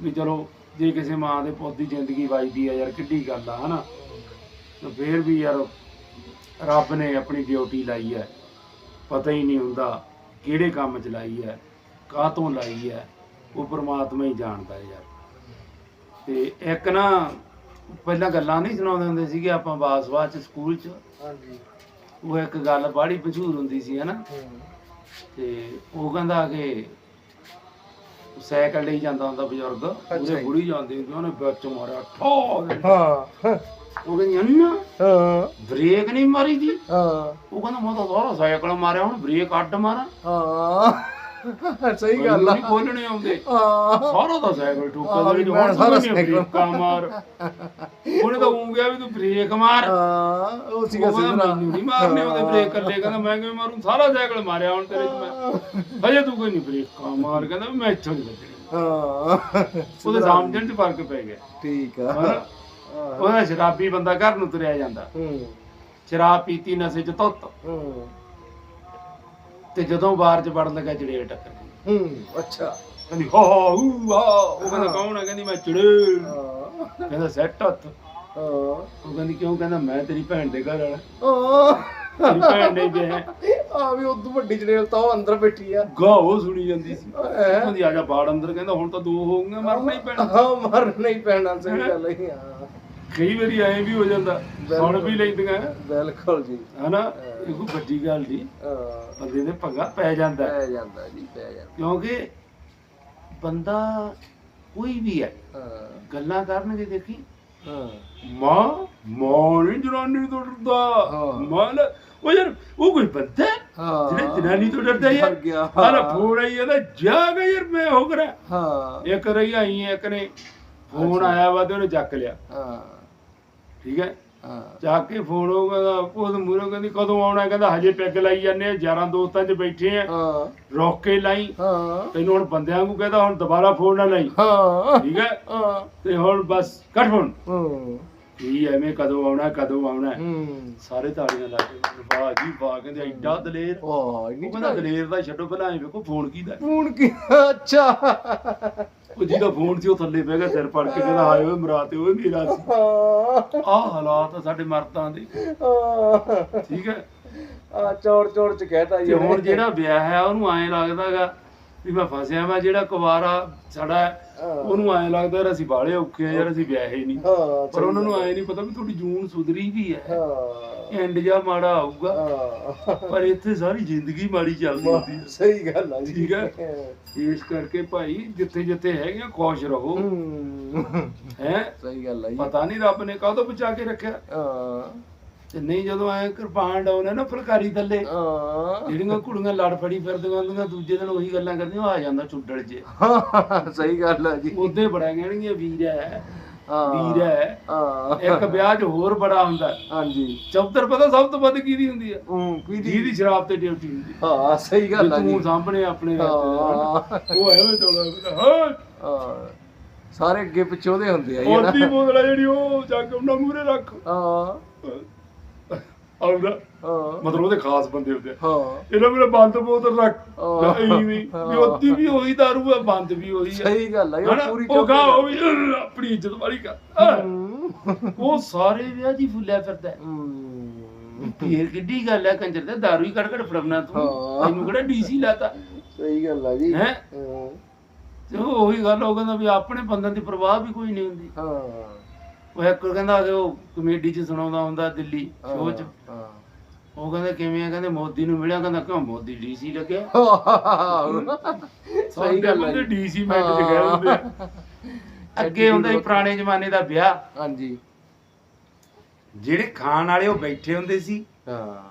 ਵੀ ਚਲੋ, ਜੇ ਕਿਸੇ ਮਾਂ ਦੇ ਪੁੱਤ ਦੀ ਜ਼ਿੰਦਗੀ ਵੱਜਦੀ ਆ ਯਾਰ, ਕਿੱਡੀ ਗੱਲ ਆ, ਹਨਾ? ਤਾਂ ਫੇਰ ਵੀ ਯਾਰ ਰੱਬ ਨੇ ਆਪਣੀ ਡਿਊਟੀ ਲਾਈ ਹੈ ਪਤਾ ਹੀ ਨਹੀਂ ਹੁੰਦਾ ਕਿਹੜੇ ਕੰਮ 'ਚ ਲਾਈ ਹੈ ਕਾਹਤੋਂ ਲਾਈ ਹੈ ਉਹ ਪਰਮਾਤਮਾ ਹੀ ਜਾਣਦਾ ਯਾਰ। ਤੇ ਇੱਕ ਨਾ ਪਹਿਲਾਂ ਗੱਲਾਂ ਨਹੀਂ ਸੁਣਾਉਂਦੇ ਹੁੰਦੇ ਸੀਗੇ ਆਪਾਂ ਬਾਸਵਾਸ ਚ ਸਕੂਲ 'ਚ। ਹਾਂਜੀ। ਉਹ ਇੱਕ ਗੱਲ ਬਾੜੀ ਮਸ਼ਹੂਰ ਹੁੰਦੀ ਸੀ ਹਨਾ ਤੇ ਉਹ ਕਹਿੰਦਾ ਕਿ ਸਾਈਕਲ ਲਈ ਜਾਂਦਾ ਹੁੰਦਾ ਬਜ਼ੁਰਗ ਉਹਦੇ। ਬੁੜੀ ਜਾਂਦੀ ਹੁੰਦੀ ਉਹਨੇ ਵਿੱਚ ਮਾਰਿਆ ਠੋ ਹਾਂ। ਉਹ ਕਹਿੰਦੀ ਅੰਨਾ ਹਾਂ। ਬ੍ਰੇਕ ਨਹੀਂ ਮਾਰੀ ਦੀ? ਹਾਂ। ਉਹ ਕਹਿੰਦਾ ਮੈਂ ਤਾਂ ਸਾਰਾ ਸਾਈਕਲ ਮਾਰਿਆ ਹੁਣ ਬ੍ਰੇਕ ਅੱਡ ਮਾਰਾਂ। ਹਾਂ। ਸਹੀ ਗੱਲ ਆ। ਨਹੀਂ ਬੋਲਣੇ ਆਉਂਦੇ। ਸਾਰਾ ਤਾਂ ਸਾਈਕਲ ਠੋਕਾ ਦੇ ਵੀ ਹੁਣ ਸਾਰਾ ਸਾਈਕਲ ਬ੍ਰੇਕਾਂ ਮਾਰ। ਉਹਨੇ ਤਾਂ ਊਂ ਗਿਆ ਵੀ ਤੂੰ ਬ੍ਰੇਕ ਮਾਰ। ਹਾਂ ਉਹ ਸੀਗਾ ਉਹ ਮੈਨੂੰ ਨਹੀਂ ਮਾਰਨੇ ਉਹਦੇ ਬ੍ਰੇਕ ਕੱਲੇ। ਕਹਿੰਦਾ ਮੈਂ ਕਿਵੇਂ ਮਾਰੂੰ? ਸਾਰਾ ਸਾਈਕਲ ਮਾਰਿਆ ਹੁਣ ਤੇਰੇ ਚ ਮੈਂ। ਹਜੇ ਤੂੰ ਕੋਈ ਨਹੀਂ ਬ੍ਰੇਕਾਂ ਮਾਰ। ਕਹਿੰਦਾ ਮੈਂ ਇੱਥੋਂ ਨਹੀਂ ਵੱਜਣੀ ਹਾਂ। ਉਹਦੇ ਸਮਝਣ ਚ ਫ਼ਰਕ ਪੈ ਗਿਆ। ਠੀਕ ਆ? ਉਹਦਾ ਸ਼ਰਾਬੀ ਬੰਦਾ ਘਰ ਨੂੰ ਤੁਰਿਆ ਜਾਂਦਾ। ਹੂੰ। ਸ਼ਰਾਬ ਪੀਤੀ ਨਸ਼ੇ ਚ ਧੁੱਤ। ਹੂੰ। ਤੇ ਜਦੋਂ ਬਾਹਰ ਚ ਵੜਨ ਲੱਗਾ ਚੜੇਲ ਟੱਕਰ ਗਈ ਹੂੰ ਅੱਛਾ। ਕਹਿੰਦੀ ਹੋ ਹੋ ਆ ਉਹ ਕਹਿੰਦਾ ਕੌਣ ਹੈ ਕਹਿੰਦੀ ਮੈਂ ਚੜੇਲ ਹਾਂ। ਕਹਿੰਦਾ ਸੈੱਟ ਹੱਥ। ਹਾਂ। ਉਹ ਕਹਿੰਦੀ ਕਿਉਂ? ਕਹਿੰਦਾ ਮੈਂ ਤੇਰੀ ਭੈਣ ਦੇ ਘਰ ਵਾਲਾ। ਤੇਰੀ ਭੈਣ ਆ ਵੀ ਉਦੋਂ ਵੱਡੀ ਜੜੇਲ ਤਾਂ ਉਹ ਅੰਦਰ ਬੈਠੀ ਆ। ਗਾ ਉਹ ਸੁਣੀ ਜਾਂਦੀ ਸੀ? ਕਹਿੰਦੀ ਆ ਜਾ ਬਾੜ ਅੰਦਰ। ਕਹਿੰਦਾ ਹੁਣ ਤਾਂ ਦੋ ਹੋ ਗਏ ਮਰਨਾ ਹੀ ਪੈਣਾ। ਹਾਂ ਮਰਨਾ ਹੀ ਪੈਣਾ ਸਹੀ ਗੱਲ ਹੈ। ਹਾਂ। ਕਈ ਵਾਰੀ ਐਂ ਵੀ ਹੋ ਜਾਂਦਾ ਸੁਣ ਵੀ ਲੈਂਦੀਆਂ। ਬਿਲਕੁਲ ਜੀ। ਹਨਾ? ਇਹ ਕੋਈ ਵੱਡੀ ਗੱਲ ਨਹੀਂ ਬੰਦੇ ਦੇ ਪੰਗਾ ਪੈ ਜਾਂਦਾ। ਪੈ ਜਾਂਦਾ ਜੀ ਪੈ ਜਾਂਦਾ। ਕਿਉਂਕਿ ਬੰਦਾ ਕੋਈ ਵੀ ਹੈ ਗੱਲਾਂ ਕਰਨਗੇ ਦੇਖੀ। ਹਾਂ। ਮਾਂ ਮਾਂ ਨਹੀਂ ਜਨਾਨੀ ਤੋਂ ਡਰਦਾ। ਮਾਂ ਉਹ ਯਾਰ ਉਹ ਕੋਈ ਬੰਦਾ ਜਿਹੜਾ ਜਨਾਨੀ ਤੋਂ ਡਰਦਾ ਯਾਰ ਗਿਆ, ਹਾਲਾ ਹਾਂ। ਇਹਦਾ ਜਾਗਾ ਯਾਰ ਮੈਂ ਹੋ ਕਰਾਂ। ਹਾਂ। ਇੱਕ ਰਹੀ ਆਈ ਇੱਕ ਨੇ ਫੋਨ ਆਇਆ ਵਾ ਤੇ ਉਹਨੇ ਚੱਕ ਲਿਆ। ਹਾਂ। ਠੀਕ ਹੈ? ਚੱਕ ਕੇ ਫੋਨ ਉਹ ਕਹਿੰਦਾ ਉਹ ਮੂਰੋ ਕਹਿੰਦੀ ਕਦੋਂ ਆਉਣਾ? ਕਹਿੰਦਾ ਹਜੇ ਪੈਗ ਲਾਈ ਜਾਂਦੇ ਆ ਯਾਰਾਂ ਦੋਸਤਾਂ 'ਚ ਬੈਠੇ ਆ। ਹਾਂ। ਰੋਕ ਕੇ ਲਾਈ। ਹਾਂ। ਤੈਨੂੰ ਹੁਣ ਬੰਦਿਆਂ ਨੂੰ ਕਹਿੰਦਾ ਹੁਣ ਦੁਬਾਰਾ ਫੋਨ ਨਾ ਲਾਈ। ਹਾਂ। ਠੀਕ ਹੈ? ਹਾਂ। ਤੇ ਹੁਣ ਬਸ ਕੱਟ ਫੋਨ ਹੂੰ। ਕੀ ਐਵੇਂ ਕਦੋਂ ਆਉਣਾ ਕਦੋਂ ਆਉਣਾ ਹੂੰ। ਸਾਰੇ ਤਾੜੀਆਂ ਲਾ ਕੇ ਵਾਹ ਜੀ ਵਾਹ ਕਹਿੰਦੇ ਐਡਾ ਦਲੇਰ। ਉਹ ਇੰਨੀ ਕਹਿੰਦਾ ਦਲੇਰ ਦਾ ਛੱਡੋ ਪਹਿਲਾਂ ਐ ਵੇਖੋ ਫੋਨ ਕੀਦਾ ਫੋਨ ਕੀ ਅੱਛਾ। ਉਹ ਜਿਹਦਾ ਫੋਨ ਸੀ ਉਹ ਥੱਲੇ ਬਹਿ ਗਿਆ ਸਿਰ ਫੜ ਕੇ ਕਹਿੰਦਾ ਹਾਏ ਓਏ ਮਰਾਤੇ ਓਏ ਮੇਰਾ ਸੀ। ਆਹ ਹਾਲਾਤ ਆ ਸਾਡੇ ਮਰਦਾਂ ਦੇ। ਠੀਕ ਹੈ ਆ ਚੌੜ ਚੌੜ ਚ ਕਹਿਤਾ ਤੇ ਜੀ ਹੁਣ ਜਿਹੜਾ ਵਿਆਹ ਹੈ ਉਹਨੂੰ ਐਂ ਲੱਗਦਾਗਾ ਵੀ ਮੈਂ ਫਸਿਆ ਮੈਂ ਜਿਹੜਾ ਕੁਵਾਰਾ ਸਾਡਾ। ਉਹਨੂੰ ਐਂ ਲੱਗਦਾ ਯਾਰ ਅਸੀਂ ਬਾਲੇ ਔਖੇ ਆ ਯਾਰ ਅਸੀਂ ਵਿਆਹੇ ਨਹੀਂ। ਹਾਂ ਪਰ ਉਹਨਾਂ ਨੂੰ ਐਂ ਨਹੀਂ ਪਤਾ ਵੀ ਤੁਹਾਡੀ ਜੂਨ ਸੁਧਰੀ ਵੀ ਹੈ। ਹਾਂ। ਐਂਡ ਜਾਂ ਮਾੜਾ ਆਊਗਾ। ਪਰ ਇੱਥੇ ਸਾਰੀ ਜ਼ਿੰਦਗੀ ਮਾੜੀ ਚੱਲਦੀ ਹੁੰਦੀ ਹੈ। ਸਹੀ ਗੱਲ ਆ ਠੀਕ ਹੈ। ਇਸ ਕਰਕੇ ਭਾਈ ਜਿੱਥੇ ਜਿੱਥੇ ਹੈਗੇ ਖੁਸ਼ ਰਹੋ। ਹੂੰ। ਸਹੀ ਗੱਲ ਆ ਪਤਾ ਨਹੀਂ ਰੱਬ ਨੇ ਕਾਹਤੋਂ ਬਚਾ ਕੇ ਰੱਖਿਆ। ਹਾਂ। ਤੇ ਨਹੀਂ ਜਦੋਂ ਐ ਕਿਰਪਾਨ ਡਾਉਨ ਹੈ ਨਾ ਫੁਲਕਾਰੀ ਥੱਲੇ ਹਾਂ। ਜਿਹੜੀਆਂ ਕੁੜੀਆਂ ਲੜ ਫੜੀ ਫਿਰਦੀਆਂ ਹੁੰਦੀਆਂ ਦੂਜੇ ਦਿਨ ਉਹੀ ਗੱਲਾਂ ਕਰਦੀਆਂ ਆ ਜਾਂਦਾ ਚੁੱਡਲ 'ਚ ਸਹੀ ਗੱਲ ਆ ਜੀ। ਉਹਦੇ ਬੜਾ ਕਹਿਣਗੀਆਂ ਵੀਰ ਹੈ ਵੀਰ ਹੈ। ਇੱਕ ਵਿਆਹ 'ਚ ਹੋਰ ਬੜਾ ਹੁੰਦਾ। ਹਾਂਜੀ। ਚੌਧਰ ਪਤਾ ਸਭ ਤੋਂ ਵੱਧ ਕਿਹਦੀ ਹੁੰਦੀ ਹੈ ਹੂੰ ਕੀ ਦੀ ਜਿਹਦੀ ਸ਼ਰਾਬ ਤੇ ਡਿਊਟੀ ਹੁੰਦੀ ਹਾਂ ਸਹੀ ਜੇ ਗੱਲ ਆ ਜੀ ਤੂੰ ਸਾਹਮਣੇ ਆਪਣੇ ਉਹ ਐਵੇਂ ਚੌੜਾ ਹਾਂ। ਸਾਰੇ ਅੱਗੇ ਪਿੱਛੇ ਉਹਦੇ ਹੁੰਦੇ ਆ ਜੀ ਉਹਦੀ ਬੋਤਲ ਆ ਜਿਹੜੀ ਉਹ ਜਾ ਕੇ ਉਹਨਾਂ ਮੂਹਰੇ ਰੱਖ। ਹਾਂ। ਆਉਂਦਾ। ਹਾਂ। ਮਤਲਬ ਉਹਦੇ ਖਾਸ ਬੰਦੇ ਹੁੰਦੇ ਆ। ਹਾਂ। ਇਹਨਾਂ ਮੇਰੇ ਬੰਦ ਬੋਤਲ ਰੱਖ ਹਾਂ। ਐਵੇਂ ਵੀ ਉਹਦੀ ਵੀ ਉਹੀ ਦਾਰੂ ਆ ਬੰਦ ਵੀ ਉਹੀ ਆ। ਸਹੀ ਗੱਲ ਆ ਹਨਾ? ਪੂਰੀ ਉਹ ਗਾ ਉਹ ਵੀ ਅਹ, ਆਪਣੀ ਇੱਜ਼ਤ ਵਾਲੀ ਕਰ ਅਹ, ਹੂੰ। ਉਹ ਸਾਰੇ ਵਿਆਹ ਜੀ ਫੁੱਲਿਆ ਫਿਰਦਾ ਹੈ। ਹੂੰ। ਫੇਰ ਕਿੱਡੀ ਗੱਲ ਹੈ ਕੰਜਰ ਤੇ ਦਾਰੂ ਹੀ ਕੱਢ ਫੜਨਾ ਤੂੰ। ਹਾਂ। ਤੈਨੂੰ ਕਿਹੜਾ ਡੀਸੀ ਲਾਤਾ? ਸਹੀ ਗੱਲ ਆ ਜੀ। ਹੈ? ਹਾਂ। ਤੇ ਉਹ ਉਹੀ ਗੱਲ ਉਹ ਕਹਿੰਦਾ ਵੀ ਆਪਣੇ ਬੰਦਿਆਂ ਦੀ ਪਰਵਾਹ ਵੀ ਕੋਈ ਨਹੀਂ ਹੁੰਦੀ। ਹਾਂ। ਉਹ ਇੱਕ ਕਹਿੰਦਾ ਕਿ ਉਹ ਕਮੇਡੀ 'ਚ ਸੁਣਾਉਂਦਾ ਹੁੰਦਾ ਦਿੱਲੀ ਸ਼ੋਅ 'ਚ। ਉਹ ਕਹਿੰਦਾ ਕਿਵੇਂ ਆ? ਕਹਿੰਦੇ ਮੋਦੀ ਨੂੰ ਮਿਲਿਆ। ਕਹਿੰਦਾ ਕਿਉਂ ਮੋਦੀ ਡੀਸੀ ਲੱਗਿਆ? ਸਹੀ ਗੱਲ ਹੈ ਡੀਸੀ ਮਿੰਟ 'ਚ ਦਿੰਦੇ ਆ। ਅੱਗੇ ਹੁੰਦਾ ਸੀ ਪੁਰਾਣੇ ਜ਼ਮਾਨੇ ਦਾ ਵਿਆਹ। ਹਾਂਜੀ। ਜਿਹੜੇ ਖਾਣ ਵਾਲੇ ਉਹ ਬੈਠੇ ਹੁੰਦੇ ਸੀ। ਹਾਂ।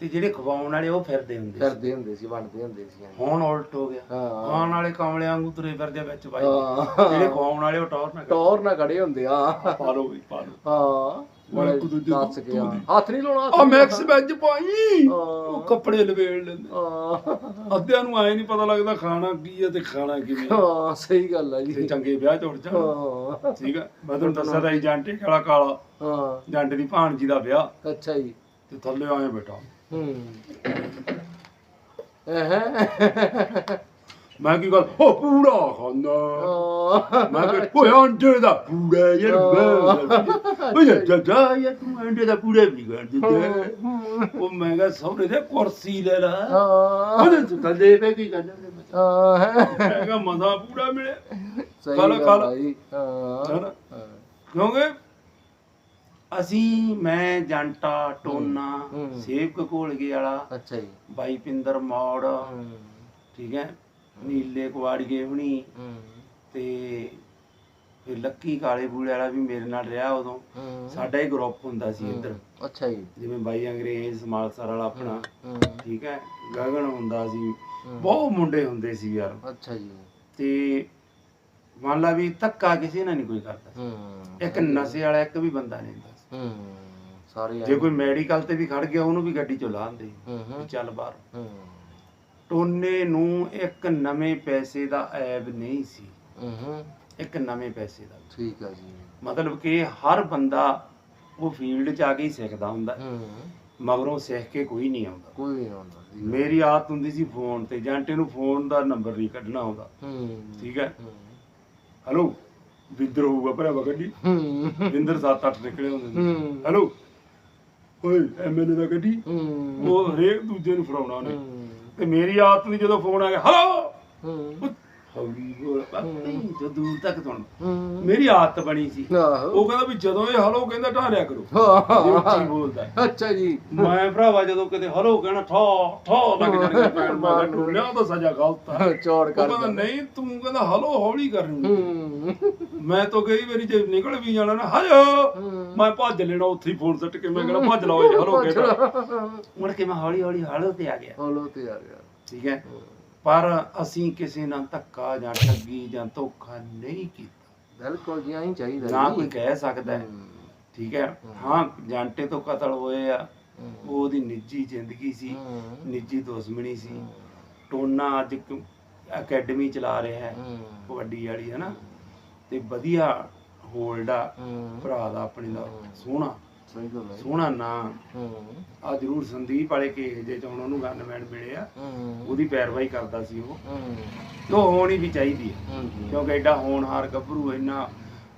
ਤੇ ਜਿਹੜੇ ਖਵਾਉਣ ਵਾਲੇ ਉਹ ਫਿਰਦੇ ਹੁੰਦੇ ਸੀ। ਕਰਦੇ ਹੁੰਦੇ ਸੀ ਬਣਦੇ ਹੁੰਦੇ ਸੀ। ਹੁਣ ਉਲਟ ਹੋ ਗਿਆ। ਹਾਂ। ਖਾਣ ਵਾਲੇ ਕਮਲਿਆਂ ਵਾਂਗੂ ਤੁਰੇ ਫਿਰਦੇ ਆ ਵਿੱਚ ਭਾਈ। ਹਾਂ। ਜਿਹੜੇ ਖਵਾਉਣ ਵਾਲੇ ਉਹ ਟੌਰ ਨਾ ਟੌਰ ਨਾ ਖੜੇ ਹੁੰਦੇ ਆ ਪਾ ਲਓ ਵੀ ਪਾ ਲਓ। ਹਾਂ। ਬੜੇ ਇੱਕ ਦੂਜੇ ਨੂੰ ਦੱਸ ਕੇ ਆ। ਧੂਦੀ। ਹੱਥ ਨਹੀਂ ਲਾਉਣਾ ਆ ਮੈਕਸ ਵੈਜ ਪਾਈ। ਉਹ ਕੱਪੜੇ ਲਵੇੜ ਲੈਂਦੇ। ਹਾਂ। ਅੱਧਿਆਂ ਨੂੰ ਆਏ ਨਹੀਂ ਪਤਾ ਲੱਗਦਾ ਖਾਣਾ ਕੀ ਹੈ ਤੇ ਖਾਣਾ ਕਿਵੇਂ ਆ। ਹਾਂ ਸਹੀ ਗੱਲ ਆ ਤੇ ਜੀ ਚੰਗੇ ਵਿਆਹ ਚ ਜਾਣ ਹਾਂ। ਠੀਕ ਹੈ ਮੈਂ ਤੁਹਾਨੂੰ ਦੱਸਿਆ ਤਾਂ ਸੀ ਜਾਂਟੇ ਕਾਲਾ ਕਾਲਾ। ਹਾਂ। ਜੰਟ ਦੀ ਭਾਣਜੀ ਦਾ ਵਿਆਹ। ਅੱਛਾ ਜੀ। ਤੇ ਥੱਲੇ ਆਏ ਬੇਟਾ ਮੈਂ ਕੀ ਗੱਲ? ਉਹ ਪੂੜਾ ਖਾਂਦਾ। ਮੈਂ ਹਾਂ ਕਿ ਓਏ ਅੰਡੇ ਦਾ ਪੂੜਾ ਯਾਰ ਮੈਂ ਓਏ ਜਾ ਜਾ ਯਾਰ ਤੂੰ ਅੰਡੇ ਦਾ ਪੂੜਾ ਵੀ ਕਰ ਦਿੱਤਾ ਉਹ ਮੈਂ ਕਿਹਾ ਸਹੁਰੇ ਦੇ ਕੁਰਸੀ ਲੈ ਲਾ। ਹਾਂ। ਉਹਦੇ ਤੂੰ ਥੱਲੇ ਬੈ ਕੀ ਕਰਨਾ ਹਾਂ। ਮੈਂ ਕਿਹਾ ਮਜ਼ਾ ਪੂੜਾ ਮਿਲਿਆ। ਸਹੀ ਕੱਲ- ਗੱਲ ਕੱਲ। ਹਾਂ। ਹਨਾ? ਹਾਂ। ਕਿਉਂਕਿ ਅਸੀਂ ਮੈਂ ਜੰਟਾ ਟੋਨਾ ਹੂੰ। ਸੇਵਕ ਘੋਲਗੇ ਵਾਲਾ ਅੱਛਾ ਜੀ। ਬਾਈ ਪਿੰਦਰ ਮੌੜ ਹੂੰ। ਠੀਕ ਹੈ? ਨੀਲੇ ਕੁਆੜੀਏ ਹੁਣੀ। ਹੂੰ। ਤੇ ਫਿਰ ਲੱਕੀ ਕਾਲੇ ਬੂਲੇ ਵਾਲਾ ਵੀ ਮੇਰੇ ਨਾਲ ਰਿਹਾ ਉਦੋਂ। ਹੂੰ। ਸਾਡਾ ਹੀ ਗਰੁੱਪ ਹੁੰਦਾ ਸੀ ਇੱਧਰ। ਅੱਛਾ ਜੀ। ਜਿਵੇਂ ਬਾਈ ਅੰਗਰੇਜ਼ ਸਮਾਲਸਰ ਵਾਲਾ ਆਪਣਾ। ਹੂੰ ਠੀਕ ਹੈ? ਗਗਨ ਹੁੰਦਾ ਸੀ। ਹੂੰ। ਬਹੁਤ ਮੁੰਡੇ ਹੁੰਦੇ ਸੀ ਯਾਰ। ਅੱਛਾ ਜੀ। ਤੇ ਮੰਨ ਲਾ ਵੀ ਧੱਕਾ ਕਿਸੇ ਨਾਲ ਨਹੀਂ ਕੋਈ ਕਰਦਾ। ਹੂੰ। ਇੱਕ ਨਸ਼ੇ ਵਾਲਾ ਇੱਕ ਵੀ ਬੰਦਾ ਨਹੀਂ। ਹੂੰ ਸਾਰੇ ਜੇ ਕੋਈ ਮੈਡੀਕਲ ਤੇ ਵੀ ਖੜ ਗਿਆ ਉਹਨੂੰ ਵੀ ਗੱਡੀ ਚੋਂ ਲਾਉਂਦੇ ਹੂੰ ਹੂੰ। ਚੱਲ ਬਾਹਰ। ਹੂੰ। ਟੋਨੇ ਨੂੰ ਇੱਕ ਨਵੇਂ ਪੈਸੇ ਦਾ ਐਬ ਨਹੀਂ ਸੀ। ਹੂੰ ਇੱਕ ਨਵੇਂ ਪੈਸੇ ਦਾ। ਠੀਕ ਆ ਜੀ। ਮਤਲਬ ਕਿ ਹਰ ਬੰਦਾ ਉਹ ਫੀਲਡ 'ਚ ਆ ਕੇ ਹੀ ਸਿੱਖਦਾ ਹੁੰਦਾ। ਹੂੰ। ਮਗਰੋਂ ਸਿੱਖ ਕੇ ਕੋਈ ਨਹੀਂ ਆਉਂਦਾ। ਕੋਈ ਨਹੀਂ ਆਉਂਦਾ ਮੇਰੀ ਆਦਤ ਹੁੰਦੀ ਸੀ ਫੋਨ ਤੇ। ਜਾਂਟੇ ਨੂੰ ਫੋਨ ਦਾ ਨੰਬਰ ਨਹੀਂ ਕੱਢਣਾ ਆਉਂਦਾ। ਹੂੰ। ਠੀਕ ਹੂੰ। ਹੈਲੋ ਵਿੰਦਰ ਹੋਊਗਾ ਭਰਾਵਾ ਗੱਡੀ। ਹੂੰ। ਵਿੰਦਰ 7-8 ਨਿਕਲੇ ਹੁੰਦੇ ਨੇ। ਹੂੰ। ਹੈਲੋ ਓਏ ਐਮਐਲਏ ਦਾ ਗੱਡੀ। ਹੂੰ। ਉਹ ਹਰੇਕ ਦੂਜੇ ਨੂੰ ਫੜਾਉਣਾ ਉਹਨੇ। ਤੇ ਮੇਰੀ ਆਦਤ ਨਹੀਂ ਜਦੋਂ ਫੋਨ ਆ ਗਿਆ ਹਲੋ ਹੂੰ। ਹੌਲੀ ਬੋਲ ਪੱਤੀ ਜੋ ਦੂਰ ਤੱਕ ਸੁਣ। ਮੇਰੀ ਆਦਤ ਬਣੀ ਸੀ। ਆਹੋ। ਉਹ ਕਹਿੰਦਾ ਵੀ ਜਦੋਂ ਇਹ ਹਲੋ ਕਹਿੰਦਾ ਢਾਲਿਆ ਕਰੋ। ਇਹ ਉੱਚੀ ਬੋਲਦਾ। ਹੈ। ਅੱਛਾ ਜੀ। ਮੈਂ ਭਰਾਵਾ ਜਦੋਂ ਕਿਤੇ ਹਲੋ ਕਹਿਣਾ ਠਾ ਠਾ ਲੱਗ ਜਾਣਗੇ ਪੈਣ ਮੈਂ ਟੋਲਿਆ ਤਾਂ ਸਜ਼ਾ ਗਲਤ ਆ। ਚੌੜ ਉਹ ਕਰ ਕਹਿੰਦਾ ਨਹੀਂ ਤੂੰ ਕਹਿੰਦਾ ਹਲੋ ਹੌਲੀ ਕਰਨੀ ਹੂੰ। ਮੈਂ ਤਾਂ ਕਈ ਵਾਰੀ ਜੇ ਨਿਕਲ ਵੀ ਜਾਣਾ ਨਾ ਹਲੋ ਮੈਂ ਭੱਜ ਲੈਣਾ ਉੱਥੇ ਹੀ ਫੋਨ ਸੱਟ ਕੇ ਮੈਂ ਕਹਿੰਦਾ ਭੱਜ ਲਾਓ ਹਲੋ ਕਹਿੰਦਾ ਮੁੜ ਕੇ ਮੈਂ ਹੌਲੀ ਹੌਲੀ ਹਲੋ ਤੇ ਆ ਗਿਆ। ਹਲੋ ਤੇ ਆ ਗਿਆ। ਠੀਕ ਹੈ। ਪਰ ਅਸੀਂ ਕਿਸੇ ਨਾਲ ਧੱਕਾ ਜਾਂ ਠੱਗੀ ਜਾਂ ਧੋਖਾ ਨਹੀਂ ਕੀਤਾ। ਬਿਲਕੁਲ ਜੀ ਆਈ ਚਾਹੀਦਾ ਨਾ। ਕੋਈ ਕਹਿ ਸਕਦਾ ਹੈ। ਠੀਕ ਹੈ? ਹਾਂ। ਜਾਂਟੇ ਤੋਂ ਕਤਲ ਹੋਏ ਆ। ਉਹ ਉਹਦੀ ਨਿੱਜੀ ਜ਼ਿੰਦਗੀ ਸੀ। ਨਿੱਜੀ ਦੁਸ਼ਮਣੀ ਸੀ। ਟੋਨਾ ਅੱਜ ਅਕੈਡਮੀ ਚਲਾ ਰਿਹਾ ਹੈ। ਕਬੱਡੀ ਵਾਲੀ ਹੈ ਨਾ? ਤੇ ਵਧੀਆ ਹੋਲਡ ਆ ਭਰਾ ਦਾ ਆਪਣੇ ਦਾ। ਸੋਹਣਾ। ਸਹੀ ਗੱਲ ਹੈ। ਸੋਹਣਾ ਨਾਂ। ਹੂੰ, ਆ ਜਰੂਰ ਸੰਦੀਪ ਵਾਲੇ ਕੇਸ ਜੇ ਚ ਹੁਣ ਉਹਨੂੰ ਗਨਮੈਨ ਮਿਲੇ ਆ। ਹੂੰ, ਉਹਦੀ ਪੈਰਵਾਈ ਕਰਦਾ ਸੀ ਉਹ। ਤੇ ਹੋਣੀ ਵੀ ਚਾਹੀਦੀ ਹੈ। ਕਿਉਂਕਿ ਐਡਾ ਹੋਣਹਾਰ ਗੱਭਰੂ ਇੰਨਾ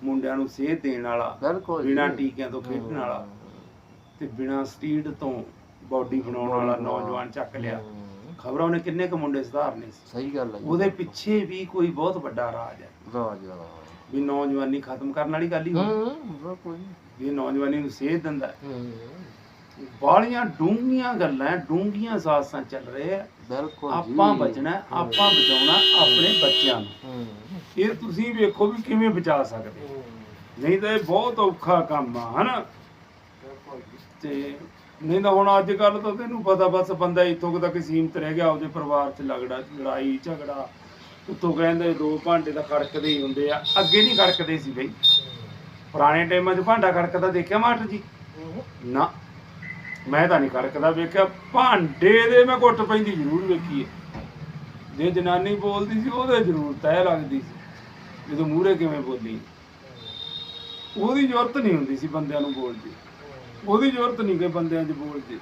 ਮੁੰਡਿਆਂ ਨੂੰ ਸੇਧ ਦੇਣ ਵਾਲਾ ਬਿਲਕੁਲ। ਬਿਨਾਂ ਟੀਕਿਆਂ ਤੋਂ ਖੇਡਣ ਵਾਲਾ ਤੇ ਬਿਨਾਂ ਸਟੀਡ ਤੋਂ ਬਾਡੀ ਬਣਾਉਣ ਵਾਲਾ ਨੌਜਵਾਨ ਚੱਕ ਲਿਆ। ਖਬਰਾਂ ਉਹਨੇ ਕਿੰਨੇ ਕੁ ਮੁੰਡੇ ਸੁਧਾਰਨੇ ਸੀ। ਸਹੀ ਗੱਲ ਹੈ। ਉਹਦੇ ਪਿੱਛੇ ਵੀ ਕੋਈ ਬਹੁਤ ਵੱਡਾ ਰਾਜ ਹੈ। ਰਾਜ। ਵੀ ਨੌਜਵਾਨੀ ਖਤਮ ਕਰਨ ਵਾਲੀ ਗੱਲ ਹੀ ਹੋਣੀ ਹੂੰ ਬਿਲਕੁਲ ਇਹ ਨੌਜਵਾਨੀ ਨੂੰ ਸੇਧ ਦਿੰਦਾ ਹੈ। ਬਾਲੀਆਂ ਡੂੰਘੀਆਂ ਗੱਲਾਂ ਡੂੰਘੀਆਂ ਸਾਸਾਂ ਚੱਲ ਰਹੇ ਆ। ਬਿਲਕੁਲ। ਆਪਾਂ ਬਚਣਾ ਆਪਾਂ ਬਚਾਉਣਾ ਆਪਣੇ ਬੱਚਿਆਂ ਨੂੰ। ਇਹ ਤੁਸੀਂ ਵੇਖੋ ਵੀ ਕਿਵੇਂ ਬਚਾ ਸਕਦੇ। ਨਹੀਂ ਤਾਂ ਇਹ ਬਹੁਤ ਔਖਾ ਕੰਮ ਆ ਹਨਾ। ਤੇ ਨਹੀਂ ਤਾਂ ਹੁਣ ਅੱਜ ਕੱਲ ਤਾਂ ਤੈਨੂੰ ਪਤਾ ਬਸ ਬੰਦਾ ਇੱਥੋਂ ਤੱਕ ਸੀਮਤ ਰਹਿ ਗਿਆ ਆਪਦੇ ਪਰਿਵਾਰ 'ਚ ਲਗੜਾ ਲੜਾਈ ਝਗੜਾ। ਉੱਤੋਂ ਕਹਿੰਦੇ ਦੋ ਭਾਂਡੇ ਤਾਂ ਖੜਕਦੇ ਹੀ ਹੁੰਦੇ ਆ ਅੱਗੇ ਨਹੀਂ ਖੜਕਦੇ ਸੀ ਬਈ। ਪੁਰਾਣੇ ਟਾਈਮਾਂ 'ਚ ਭਾਂਡਾ ਖੜਕਦਾ ਦੇਖਿਆ ਮਾਸਟਰ ਜੀ? ਨਾ, ਮੈਂ ਤਾਂ ਨਹੀਂ ਖੜਕਦਾ ਵੇਖਿਆ, ਭਾਂਡੇ ਦੇ ਮੈਂ ਘੁੱਟ ਪੈਂਦੀ ਜ਼ਰੂਰ ਵੇਖੀ ਹੈ ਜੇ ਜਨਾਨੀ ਬੋਲਦੀ ਸੀ, ਉਹਦੇ ਜ਼ਰੂਰ ਤੈ ਲੱਗਦੀ ਸੀ, ਜਦੋਂ ਮੂਹਰੇ ਕਿਵੇਂ ਬੋਲੀ। ਉਹਦੀ ਜ਼ਰੂਰਤ ਨਹੀਂ ਹੁੰਦੀ ਸੀ ਬੰਦਿਆਂ ਨੂੰ ਬੋਲਦੀ। ਉਹਦੀ ਜ਼ਰੂਰਤ ਨਹੀਂ ਕਿ ਬੰਦਿਆਂ 'ਚ ਬੋਲਦੇ।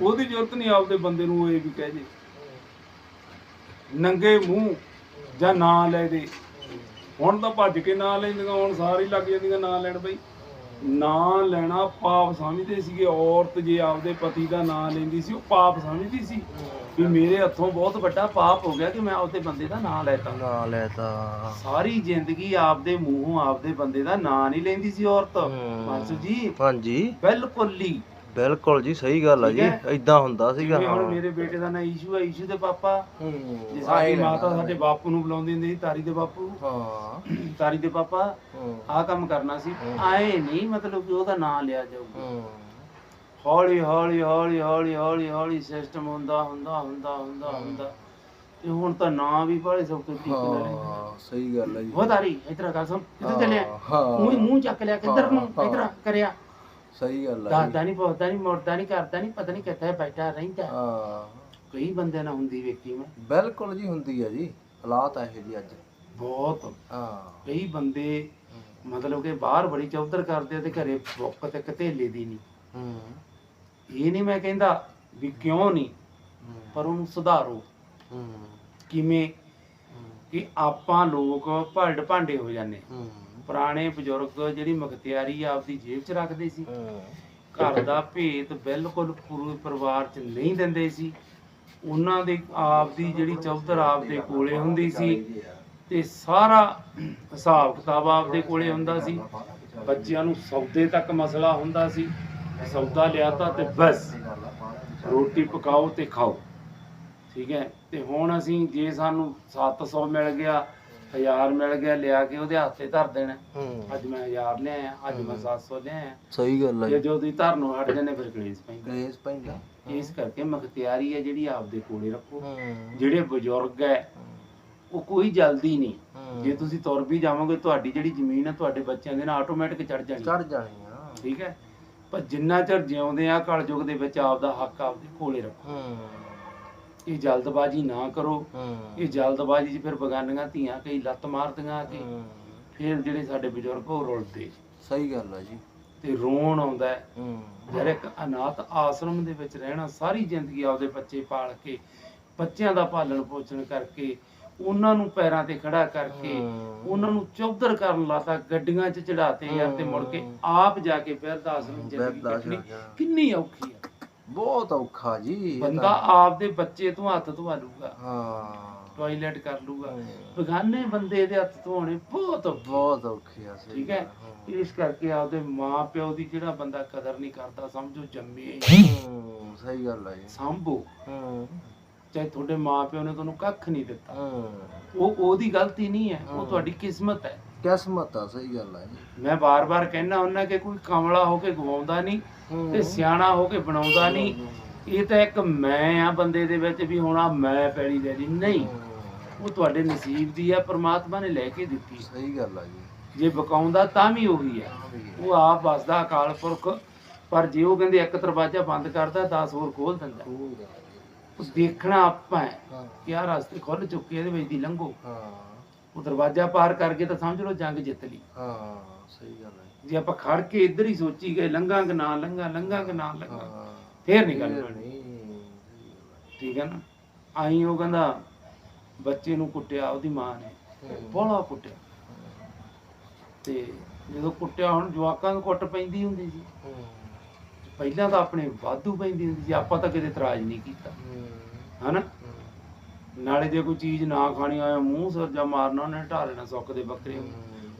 ਉਹਦੀ ਜ਼ਰੂਰਤ ਨਹੀਂ ਆਪਦੇ ਬੰਦੇ ਨੂੰ ਇਹ ਵੀ ਕਹਿ ਜੇ। ਨੰਗੇ ਮੂੰਹ ਜਾਂ ਨਾਂ ਲੈ ਦੇ। ਹੁਣ ਤਾਂ ਭੱਜ ਕੇ ਨਾਂ ਲੈਂਦੀਆਂ ਹੁਣ ਸਾਰੇ ਲੱਗ ਜਾਂਦੀਆਂ ਨਾਂ ਲੈਣ ਬਈ। ਨਾਂ ਲੈਣਾ ਪਾਪ ਸਮਝਦੇ ਸੀਗੇ ਔਰਤ ਜੇ ਆਪਦੇ ਪਤੀ ਦਾ ਨਾਂ ਲੈਂਦੀ ਸੀ ਉਹ ਪਾਪ ਸਮਝਦੀ ਸੀ। ਵੀ ਮੇਰੇ ਹੱਥੋਂ ਬਹੁਤ ਵੱਡਾ ਪਾਪ ਹੋ ਗਿਆ ਕਿ ਮੈਂ ਆਪਦੇ ਬੰਦੇ ਦਾ ਨਾਂ ਲੈਤਾ। ਨਾ ਲੈ ਤਾਂ ਸਾਰੀ ਜ਼ਿੰਦਗੀ ਆਪਦੇ ਮੂੰਹੋਂ ਆਪਦੇ ਬੰਦੇ ਦਾ ਨਾਂ ਨਹੀਂ ਲੈਂਦੀ ਸੀ ਔਰਤ। ਜੀ। ਹਾਂਜੀ। ਬਿਲਕੁਲ ਹੀ ਬਿਲਕੁਲ ਜੀ ਸਹੀ ਗੱਲ ਆ ਠੀਕ ਜੀ। ਹੈ। ਇਦਾਂ ਹੁੰਦਾ ਸੀਗਾ ਜਿਵੇਂ ਹੁਣ ਹਾਂ। ਮੇਰੇ ਬੇਟੇ ਦਾ ਨਾਂ ਈਸ਼ੂ ਹੈ ਈਸ਼ੂ ਦੇ ਪਾਪਾ। ਹੂੰ ਜੇ ਸਾਡੀ ਮਾਤਾ ਸਾਡੇ ਬਾਪੂ ਨੂੰ ਬੁਲਾਉਂਦੀ ਹੁੰਦੀ ਸੀ ਤਾਰੀ ਦੇ ਬਾਪੂ। ਹਾਂ। ਤਾਰੀ ਦੇ ਪਾਪਾ ਹੂੰ। ਆਹ ਕੰਮ ਕਰਨਾ ਸੀ। ਆਏ ਨਹੀਂ ਮਤਲਬ ਕਿ ਉਹਦਾ ਨਾਂ ਲਿਆ ਜਾਊਗਾ। ਹੂੰ। ਹੌਲੀ ਹੌਲੀ ਹੌਲੀ ਹੌਲੀ ਹੌਲੀ ਹੌਲੀ ਸਿਸਟਮ ਹੁੰਦਾ ਹੁੰਦਾ ਹੁੰਦਾ ਹੁੰਦਾ ਹੁੰਦਾ। ਤੇ ਹੁਣ ਤਾਂ ਨਾਂ ਵੀ ਬੜੇ ਸੌਖੇ ਤਰੀਕੇ ਨਾਲ ਲੈਂਦੇ। ਹਾਂ ਸਹੀ ਗੱਲ ਹੈ ਜੀ। ਉਹ ਤਾਰੀ ਇਧਰ ਗੱਲ ਸੁਣ। ਕਿੱਥੇ ਚੱਲਿਆ। ਹਾਂ ਮੂੰਹ ਮੂੰਹ ਚੱਕ ਲਿਆ ਕਿੱਧਰ ਨੂੰ? ਹਾਂ। ਇਧਰ ਕਰਿਆ। ਸਹੀ ਗੱਲ ਹੈ ਦਾਦਾ ਨਹੀਂ ਪੁੱਛਦਾ ਨਹੀਂ ਮੁੜਦਾ ਨਹੀਂ ਕਰਦਾ ਨਹੀਂ ਪਤਾ ਨਹੀਂ ਕਿੱਥੇ ਬੈਠਾ ਰਹਿੰਦਾ। ਹਾਂ। ਕਈ ਬੰਦਿਆਂ ਨਾਲ ਹੁੰਦੀ ਵੇਖੀ ਮੈਂ। ਬਿਲਕੁਲ ਜੀ ਹੁੰਦੀ ਹੈ ਜੀ ਹਾਲਾਤ ਇਹੋ ਜੀ ਅੱਜ। ਬਹੁਤ। ਹਾਂ। ਕਈ ਬੰਦੇ ਮਤਲਬ ਕਿ ਬਾਹਰ ਬੜੀ ਚੌਧਰ ਕਰਦੇ ਤੇ ਘਰੇ ਬੁੱਕ ਤੇ ਕਤੇਲੇ ਦੀ ਨਹੀਂ ਹੂੰ। ਇਹ ਨਹੀਂ ਮੈਂ ਕਹਿੰਦਾ ਵੀ ਕਿਉਂ ਨਹੀਂ ਪਰ ਉਹਨੂੰ ਸੁਧਾਰੋ। ਹੂੰ। ਕਿਵੇਂ? ਕਿ ਆਪਾਂ ਲੋਕ ਭਲਡ ਭਾਂਡੇ ਹੋ ਜਾਂਦੇ ਹੂੰ। ਪੁਰਾਣੇ ਬਜ਼ੁਰਗ ਜਿਹੜੀ ਮੁਖਤਿਆਰੀ ਆਪਦੀ ਜੇਬ 'ਚ ਰੱਖਦੇ ਸੀ। ਘਰ ਦਾ ਭੇਤ ਬਿਲਕੁਲ ਪੂਰੇ ਪਰਿਵਾਰ 'ਚ ਨਹੀਂ ਦਿੰਦੇ ਸੀ। ਉਹਨਾਂ ਦੇ ਆਪ ਦੀ ਜਿਹੜੀ ਚੌਧਰ ਆਪ ਦੇ ਕੋਲੇ ਹੁੰਦੀ ਸੀ ਤੇ ਸਾਰਾ ਹਿਸਾਬ ਕਿਤਾਬ ਆਪਦੇ ਕੋਲੇ ਹੁੰਦਾ ਸੀ। ਬੱਚਿਆਂ ਨੂੰ ਸੌਦੇ ਤੱਕ ਮਸਲਾ ਹੁੰਦਾ ਸੀ। ਸੌਦਾ ਲਿਆਤਾ ਤੇ ਬਸ ਰੋਟੀ ਪਕਾਓ ਤੇ ਖਾਓ। ਠੀਕ ਹੈ? ਤੇ ਹੁਣ ਅਸੀਂ ਜੇ ਸਾਨੂੰ 700 ਮਿਲ ਗਿਆ 1000 ਮਿਲ ਗਿਆ ਲਿਆ ਕੇ ਉਹਦੇ ਹੱਥੇ ਧਰ ਦੇਣਾ। ਹੂੰ। ਅੱਜ ਮੈਂ 1000 ਲਿਆਇਆ ਅੱਜ ਮੈਂ 700 ਲਿਆਇਆ। ਸਹੀ ਗੱਲ ਜੇ ਜੋ। ਤੁਸੀਂ ਧਰਨ ਨੂੰ ਹਟ ਜਾਂਦੇ ਫਿਰ ਕਲੇਸ਼ ਪੈਂਦਾ। ਗ੍ਰੇਸ ਪੈਂਦਾ। ਇਸ ਕਰਕੇ ਮਖਤਿਆਰੀ ਹੈ ਜਿਹੜੀ ਆਪਦੇ ਕੋਲੇ ਰੱਖੋ। ਹੂੰ। ਜਿਹੜੇ ਬਜ਼ੁਰਗ ਹੈ ਉਹ ਕੋਈ ਜਲਦੀ ਨਹੀਂ। ਜੇ ਤੁਸੀਂ ਤੁਰ ਵੀ ਜਾਵੋਗੇ ਤੁਹਾਡੀ ਜਿਹੜੀ ਜ਼ਮੀਨ ਹੈ ਤੁਹਾਡੇ ਬੱਚਿਆਂ ਦੇ ਨਾਲ ਆਟੋਮੈਟਿਕ ਚੜ ਜਾਣੀ। ਚੜ ਜਾਣੀ ਆ। ਠੀਕ ਹੈ? ਪਰ ਜਿੰਨਾ ਚਿਰ ਜਿਉਂਦੇ ਆ ਕਲਯੁਗ ਦੇ ਵਿੱਚ ਆਪਦਾ ਹੱਕ ਆਪਦੇ ਕੋਲੇ ਰੱਖੋ। ਹੂੰ। ਇਹ ਜਲਦਬਾਜ਼ੀ ਨਾ ਕਰੋ। ਇਹ ਜਲਦਬਾਜ਼ੀ 'ਚ ਫਿਰ ਬਗਾਨੀਆਂ ਧੀਆਂ ਕਈ ਲੱਤ ਮਾਰਦੀਆਂ ਆ ਕੇ। ਫਿਰ ਜਿਹੜੇ ਸਾਡੇ ਬਜ਼ੁਰਗ ਉਹ ਰੁਲਦੇ ਸਹੀ ਗੱਲ ਆ ਜੀ। ਤੇ ਰੋਣ ਆਉਂਦਾ ਹੈ। ਯਾਰ ਇੱਕ ਅਨਾਥ ਆਸ਼ਰਮ ਦੇ ਵਿੱਚ ਰਹਿਣਾ ਸਾਰੀ ਜ਼ਿੰਦਗੀ ਆਪਦੇ ਬੱਚੇ ਪਾਲ ਕੇ ਬੱਚਿਆਂ ਦਾ ਪਾਲਣ ਪੋਸ਼ਣ ਕਰਕੇ ਉਹਨਾਂ ਨੂੰ ਪੈਰਾਂ ਤੇ ਖੜਾ ਕਰਕੇ ਉਹਨਾਂ ਨੂੰ ਚੌਧਰ ਕਰਨ ਲਾਤਾ ਗੱਡੀਆਂ 'ਚ ਚੜਾਤੇ ਯਾਰ ਤੇ ਮੁੜ ਕੇ ਆਪ ਜਾ ਕੇ ਆਸ਼ਰਮ ਜ਼ਿੰਦਗੀ ਬਿਰਧ ਆਸ਼ਰਮ ਜਾਣਾ। ਕਿੰਨੀ ਔਖੀ ਹੈ ਬਹੁਤ ਔਖਾ ਜੀ ਇਹ ਤਾਂ- ਬੰਦਾ ਆਪਦੇ ਬੱਚੇ ਤੋਂ ਹੱਥ ਧਵਾ ਲੂਗਾ ਹਾਂ। ਟਾਇਲਟ ਕਰ ਲੂਗਾ ਹੂੰ। ਬਗਾਨੇ ਬੰਦੇ ਦੇ ਹੱਥ ਧੋਣੇ ਬਹੁਤ ਔਖੇ। ਬਹੁਤ ਔਖੇ ਆ ਸਹੀ ਠੀਕ ਹੈ? ਗੱਲ। ਇਸ ਕਰਕੇ ਆਪਦੇ ਮਾਂ ਪਿਓ ਦੀ ਜਿਹੜਾ ਬੰਦਾ ਕਦਰ ਨਹੀਂ ਕਰਦਾ ਸਮਝੋ ਜੰਮੇ ਹੂੰ ਸਹੀ ਗੱਲ ਆ ਜੀ। ਸੰਭੋ। ਹੂੰ। ਚਾਹੇ ਤੁਹਾਡੇ ਮਾਂ ਪਿਓ ਨੇ ਤੁਹਾਨੂੰ ਕੱਖ ਨਹੀਂ ਦਿੱਤਾ। ਹੂੰ। ਉਹ ਉਹਦੀ ਗਲਤੀ ਨਹੀਂ ਹੈ ਉਹ। ਤੁਹਾਡੀ ਕਿਸਮਤ ਹੈ। ਕਿਸਮਤ ਆ ਸਹੀ ਗੱਲ ਆ ਜੀ। ਮੈਂ ਬਾਰ-ਬਾਰ ਕਹਿਣਾ ਹੁੰਦਾ ਕਿ ਕੋਈ ਕਮਲਾ ਹੋ ਕੇ ਗਵਾਉਂਦਾ ਨਹੀਂ ਤੇ ਸਿਆਣਾ ਹੋ ਕੇ ਬਣਾਉਂਦਾ ਨਹੀਂ। ਇਹ ਤਾਂ ਇੱਕ ਮੈਂ ਆ ਬੰਦੇ ਦੇ ਵਿੱਚ ਵੀ ਹੋਣਾ ਮੈਂ ਪੈੜੀ ਦੇ ਦੀ ਨਹੀਂ ਉਹ ਤੁਹਾਡੇ ਨਸੀਬ ਦੀ ਆ ਪ੍ਰਮਾਤਮਾ ਨੇ ਲੈ ਕੇ ਦਿੱਤੀ। ਸਹੀ ਗੱਲ ਆ ਜੀ। ਜੇ ਬਕਾਉਂਦਾ ਤਾਂ ਵੀ ਉਹੀ ਹੈ ਉਹ ਆਪ ਵਸਦਾ ਅਕਾਲ ਪੁਰਖ ਪਰ ਜੇ ਉਹ ਕਹਿੰਦੇ ਇੱਕ ਦਰਵਾਜ਼ਾ ਬੰਦ ਕਰਦਾ 10 ਹੋਰ ਖੋਲ ਦਿੰਦਾ। ਉਹ ਦੇਖਣਾ ਆਪਾਂ ਹੈ ਕਿ ਆਹ ਰਸਤੇ ਖੁੱਲ ਚੁੱਕੇ ਇਹਦੇ ਵਿੱਚ ਦੀ ਲੰਘੋ। ਹਾਂ। ਉਹ ਦਰਵਾਜ਼ਾ ਪਾਰ ਕਰ ਗਏ ਤਾਂ ਸਮਝ ਲਓ ਜੰਗ ਜਿੱਤ ਲਈ। ਹਾਂ ਸਹੀ ਗੱਲ ਆ ਜੀ ਆਪਾਂ ਖੜ ਕੇ ਇੱਧਰ ਹੀ ਸੋਚੀ ਗਏ ਲੰਘਾਂਗੇ ਨਾ ਲੰਘਾਂ ਲੰਘਾਂਗੇ ਨਾ ਲੰਘਾਂ। ਫੇਰ ਨਹੀਂ ਗੱਲ ਫੇਰ ਬਣਨੀ। ਠੀਕ ਹੈ ਨਾ? ਆਈ ਉਹ ਕਹਿੰਦਾ ਬੱਚੇ ਨੂੰ ਕੁੱਟਿਆ ਉਹਦੀ ਮਾਂ ਨੇ। ਬੋਲਾ ਕੁੱਟਿਆ। ਤੇ ਜਦੋਂ ਕੁੱਟਿਆ ਹੁਣ ਜਵਾਕਾਂ ਨੂੰ ਕੁੱਟ ਪੈਂਦੀ ਹੁੰਦੀ ਸੀ। ਪਹਿਲਾਂ ਤਾਂ ਆਪਣੇ ਵਾਧੂ ਪੈਂਦੀ ਹੁੰਦੀ ਸੀ ਆਪਾਂ ਤਾਂ ਕਿਤੇ ਇਤਰਾਜ਼ ਨਹੀਂ ਕੀਤਾ। ਹਨਾ। ਨਾਲੇ ਜੇ ਕੋਈ ਚੀਜ਼ ਨਾ ਖਾਣੀ ਆਇਆ ਮੂੰਹ ਸਿਰ ਜਾਂ ਮਾਰਨਾ ਉਹਨੇ ਢਾ ਲੈਣਾ ਸੁੱਕ ਦੇ ਬੱਕਰੇ ਨੂੰ।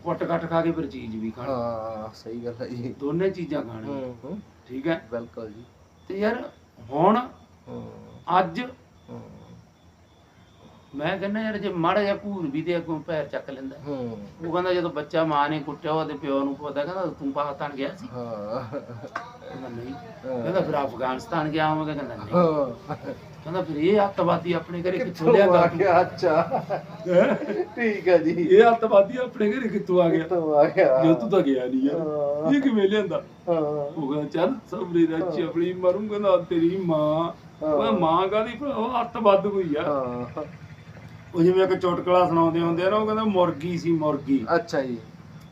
ਕੁੱਟ ਕੱਟ ਖਾ ਕੇ ਫਿਰ ਚੀਜ਼ ਵੀ ਖਾਣੀ। ਹਾਂ ਸਹੀ ਗੱਲ ਹੈ ਜੀ। ਦੋਨੇ ਚੀਜ਼ਾਂ ਖਾਣੀਆਂ। ਠੀਕ ਹੈ? ਬਿਲਕੁਲ ਜੀ। ਤੇ ਯਾਰ ਹੁਣ ਅੱਜ ਮੈਂ ਕਹਿੰਦਾ ਯਾਰ ਜੇ ਮਾੜਾ ਜਿਹਾ ਭੂਰ ਵੀ ਤੇ ਅੱਗੋਂ ਪੈਰ ਚੱਕ ਲੈਂਦਾ। ਹੂੰ। ਉਹ ਕਹਿੰਦਾ ਜਦੋਂ ਬੱਚਾ ਮਾਂ ਨੇ ਕੁੱਟਿਆ ਉਹਦੇ ਪਿਓ ਨੂੰ ਪਤਾ ਕਹਿੰਦਾ ਤੂੰ ਪਾਕਿਸਤਾਨ ਗਿਆ ਸੀ? ਹਾਂ। ਕਹਿੰਦਾ ਨਹੀਂ। ਕਹਿੰਦਾ ਫਿਰ ਅਫਗਾਨਿਸਤਾਨ ਗਿਆ ਹੋਵੇਗਾ ਕਹਿੰਦਾ ਨਹੀਂ। ਹਾਂ। ਕਹਿੰਦਾ ਫਿਰ ਇਹ ਅੱਤਵਾਦੀ ਆਪਣੇ ਘਰੇ ਕਿੱਥੋਂ ਲਿਆਂਦਾ? ਆ ਗਿਆ? ਅੱਛਾ। ਠੀਕ ਹੈ ਜੀ। ਇਹ ਅੱਤਵਾਦੀ ਆਪਣੇ ਘਰੇ ਕਿੱਥੋਂ ਆ ਗਿਆ? ਕਿੱਥੋਂ ਆ ਗਿਆ? ਜੋ ਤੂੰ ਤਾਂ ਗਿਆ ਨਹੀਂ ਯਾਰ। ਇਹ ਕਿਵੇਂ ਲਿਆਂਦਾ? ਹਾਂ। ਉਹ ਕਹਿੰਦਾ ਚੱਲ ਸਬਰੀ ਦਾ ਚਪਲੀ ਮਾਰੂੰਗਾ ਨਾ ਤੇਰੀ ਮਾਂ। ਉਹ। ਮਾਂ ਕਾਦੀ ਉਹ ਅੱਤਵਾਦ ਹੋਈ ਆ। ਹਾਂ। ਉਹ ਜਿਵੇਂ ਇੱਕ ਚੁਟਕਲਾ ਸੁਣਾਉਂਦੇ ਹੁੰਦੇ ਆ ਨਾ ਉਹ ਕਹਿੰਦਾ ਮੁਰਗੀ ਸੀ ਮੁਰਗੀ। ਅੱਛਾ ਜੀ।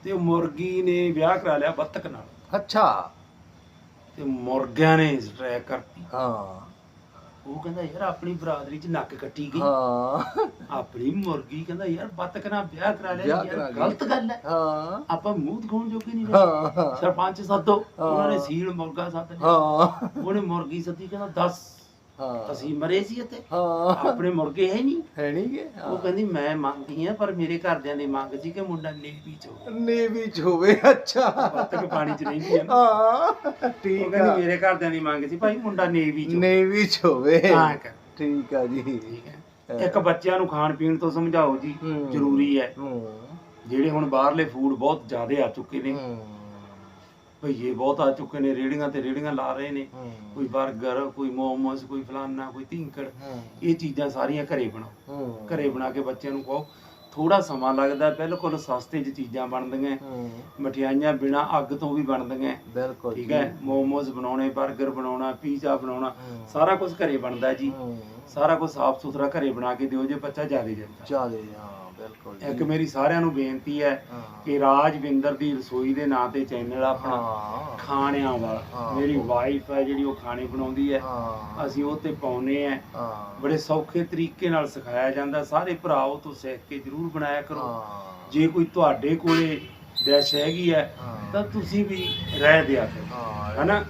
ਤੇ ਉਹ ਮੁਰਗੀ ਨੇ ਵਿਆਹ ਕਰਾ ਲਿਆ ਬੱਤਕ ਨਾਲ। ਅੱਛਾ। ਤੇ ਮੁਰਗਿਆਂ ਨੇ ਸਟ੍ਰੈਕ ਕਰਤੀ। ਹਾਂ। ਉਹ ਕਹਿੰਦਾ ਯਾਰ ਆਪਣੀ ਬਰਾਦਰੀ 'ਚ ਨੱਕ ਕੱਟੀ ਗਈ। ਹਾਂ। ਆਪਣੀ ਮੁਰਗੀ ਕਹਿੰਦਾ ਯਾਰ ਬੱਤਕ ਨਾਲ ਵਿਆਹ ਕਰਾ ਲਿਆ ਵਿਆਹ ਯਾਰ ਲਿਆ। ਗਲਤ ਗੱਲ ਹੈ। ਹਾਂ। ਆਪਾਂ ਮੂੰਹ ਦਿਖਾਉਣ ਜੋਗੇ ਨਹੀਂ ਰਹੇ ਹਾਂ। ਸਰਪੰਚ ਸੱਦੋ ਉਹਨਾਂ ਨੇ। ਸੀਲ ਮੁਰਗਾ ਸੱਦ ਲਿਆ। ਹਾਂ। ਉਹਨੇ ਮੁਰਗੀ ਸੱਦੀ ਕਹਿੰਦਾ 10 ਹਾਂ। ਅਸੀਂ ਮਰੇ ਸੀ ਇੱਥੇ। ਹਾਂ। ਆਪਣੇ ਮੁਰਗੇ ਹੈ ਨਹੀਂ। ਹੈ ਨਹੀਂ ਗੇ ਉਹ ਕਹਿੰਦੀ ਮੈਂ ਮੰਗਦੀ ਆ ਪਰ ਮੇਰੇ ਘਰਦਿਆਂ ਦੀ ਮੰਗ ਸੀ ਕਿ ਮੁੰਡਾ ਨੇਵੀ ਚ ਹੋਵੇ। ਨੇਵੀ ਚ ਹੋਵੇ ਅੱਛਾ। ਬੱਤਕ ਪਾਣੀ ਚ ਰਹਿੰਦੀ ਹੈ ਨਾ ਹਾਂ ਉਹ ਠੀਕ ਆ। ਕਹਿੰਦੀ ਮੇਰੇ ਘਰਦਿਆਂ ਦੀ ਮੰਗ ਸੀ ਭਾਈ ਮੁੰਡਾ ਨੇਵੀ ਚ ਨੇਵੀ ਚ ਹੋਵੇ। ਕਰ ਠੀਕ ਆ ਜੀ। ਠੀਕ ਹੈ। ਇੱਕ ਬੱਚਿਆਂ ਨੂੰ ਖਾਣ ਪੀਣ ਤੋਂ ਸਮਝਾਓ ਜੀ ਹੂੰ। ਜ਼ਰੂਰੀ ਹੈ। ਹੂੰ। ਜਿਹੜੇ ਹੁਣ ਬਾਹਰਲੇ ਫੂਡ ਬਹੁਤ ਜ਼ਿਆਦਾ ਆ ਚੁੱਕੇ ਨੇ। ਹੂੰ। ਭਈਏ ਬਹੁਤ ਆ ਚੁੱਕੇ ਨੇ ਰੇੜੀਆਂ ਤੇ ਰੇੜੀਆਂ ਲਾ ਰਹੇ ਨੇ। ਕੋਈ 버ਗਰ ਕੋਈ ਮੋਮੋਸ ਕੋਈ ਫਲਾਨਾ ਕੋਈ ਧੀਂਕੜ। ਹੂੰ। ਇਹ ਚੀਜ਼ਾਂ ਸਾਰੀਆਂ ਘਰੇ ਬਣਾਓ। ਘਰੇ ਬਣਾ ਕੇ ਬੱਚਿਆਂ ਨੂੰ ਖਵਾਓ। ਥੋੜਾ ਸਮਾਂ ਲੱਗਦਾ ਬਿਲਕੁਲ ਸਸਤੇ 'ਚ ਚੀਜ਼ਾਂ ਬਣਦੀਆਂ। ਮਠਿਆਈਆਂ ਬਿਨਾ ਅੱਗ ਤੋਂ ਵੀ ਬਣਦੀਆਂ। ਬਿਲਕੁਲ ਠੀਕ ਹੈ? ਮੋਮੋਸ ਬਣਾਉਣੇ 버ਗਰ ਬਣਾਉਣਾ ਪੀਜ਼ਾ ਬਣਾਉਣਾ। ਸਾਰਾ ਕੁਝ ਘਰੇ ਬਣਦਾ ਜੀ। ਸਾਰਾ ਕੁਝ ਸਾਫ਼ ਸੁਥਰਾ ਘਰੇ ਬਣਾ ਕੇ ਦਿਓ ਜੇ ਬੱਚਾ ਜ਼ਿਆਦਾ ਜਾਂਦਾ। ਚਾਲੇ ਹਾਂ। ਇੱਕ ਮੇਰੀ ਸਾਰਿਆਂ ਨੂੰ ਬੇਨਤੀ ਹੈ ਕਿ ਰਾਜਵਿੰਦਰ ਦੀ ਰਸੋਈ ਦੇ ਨਾਂ ਤੇ ਚੈਨਲ ਆਪਣਾ ਖਾਣਿਆਂ ਵਾਲਾ। ਮੇਰੀ ਵਾਈਫ ਹੈ ਜਿਹੜੀ ਉਹ ਖਾਣੇ ਬਣਾਉਂਦੀ ਹੈ। ਅਸੀਂ ਉਹ ਤੇ ਪਾਉਨੇ ਆ ਬੜੇ ਸੌਖੇ ਤਰੀਕੇ ਨਾਲ ਸਿਖਾਇਆ ਜਾਂਦਾ। ਸਾਰੇ ਭਰਾ ਉਹ ਤੋਂ ਸਿੱਖ ਕੇ ਜ਼ਰੂਰ ਬਣਾਇਆ ਕਰੋ। ਜੇ ਕੋਈ ਤੁਹਾਡੇ ਕੋਲੇ ਡੈਸ਼ ਹੈਗੀ ਹੈ। ਤਾਂ ਤੁਸੀਂ ਵੀ ਰਹਿ ਦਿਆ ਕਰੋ। ਹਨਾ?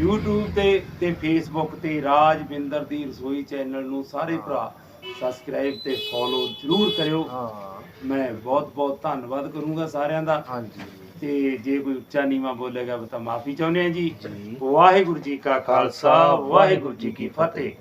YouTube ਤੇ ਤੇ Facebook ਤੇ ਰਾਜਵਿੰਦਰ ਦੀ ਰਸੋਈ ਚੈਨਲ ਨੂੰ ਸਾਰੇ ਭਰਾ ਸਬਸਕ੍ਰਾਈਬ ਤੇ ਫੋਲੋ ਜਰੂਰ ਕਰਿਓ। ਹਾਂ। ਮੈਂ ਬਹੁਤ ਬਹੁਤ ਧੰਨਵਾਦ ਕਰੂੰਗਾ ਸਾਰਿਆਂ ਦਾ। ਹਾਂਜੀ। ਤੇ ਜੇ ਕੋਈ ਉੱਚਾ ਨੀਵਾ ਬੋਲੇਗਾ ਤਾਂ ਮਾਫੀ ਚਾਹੁੰਦੇ ਹਾਂ ਜੀ। ਜੀ। ਵਾਹਿਗੁਰੂ ਜੀ ਕਾ ਖਾਲਸਾ ਵਾਹਿਗੁਰੂ ਜੀ ਕੀ ਫਤਿਹ।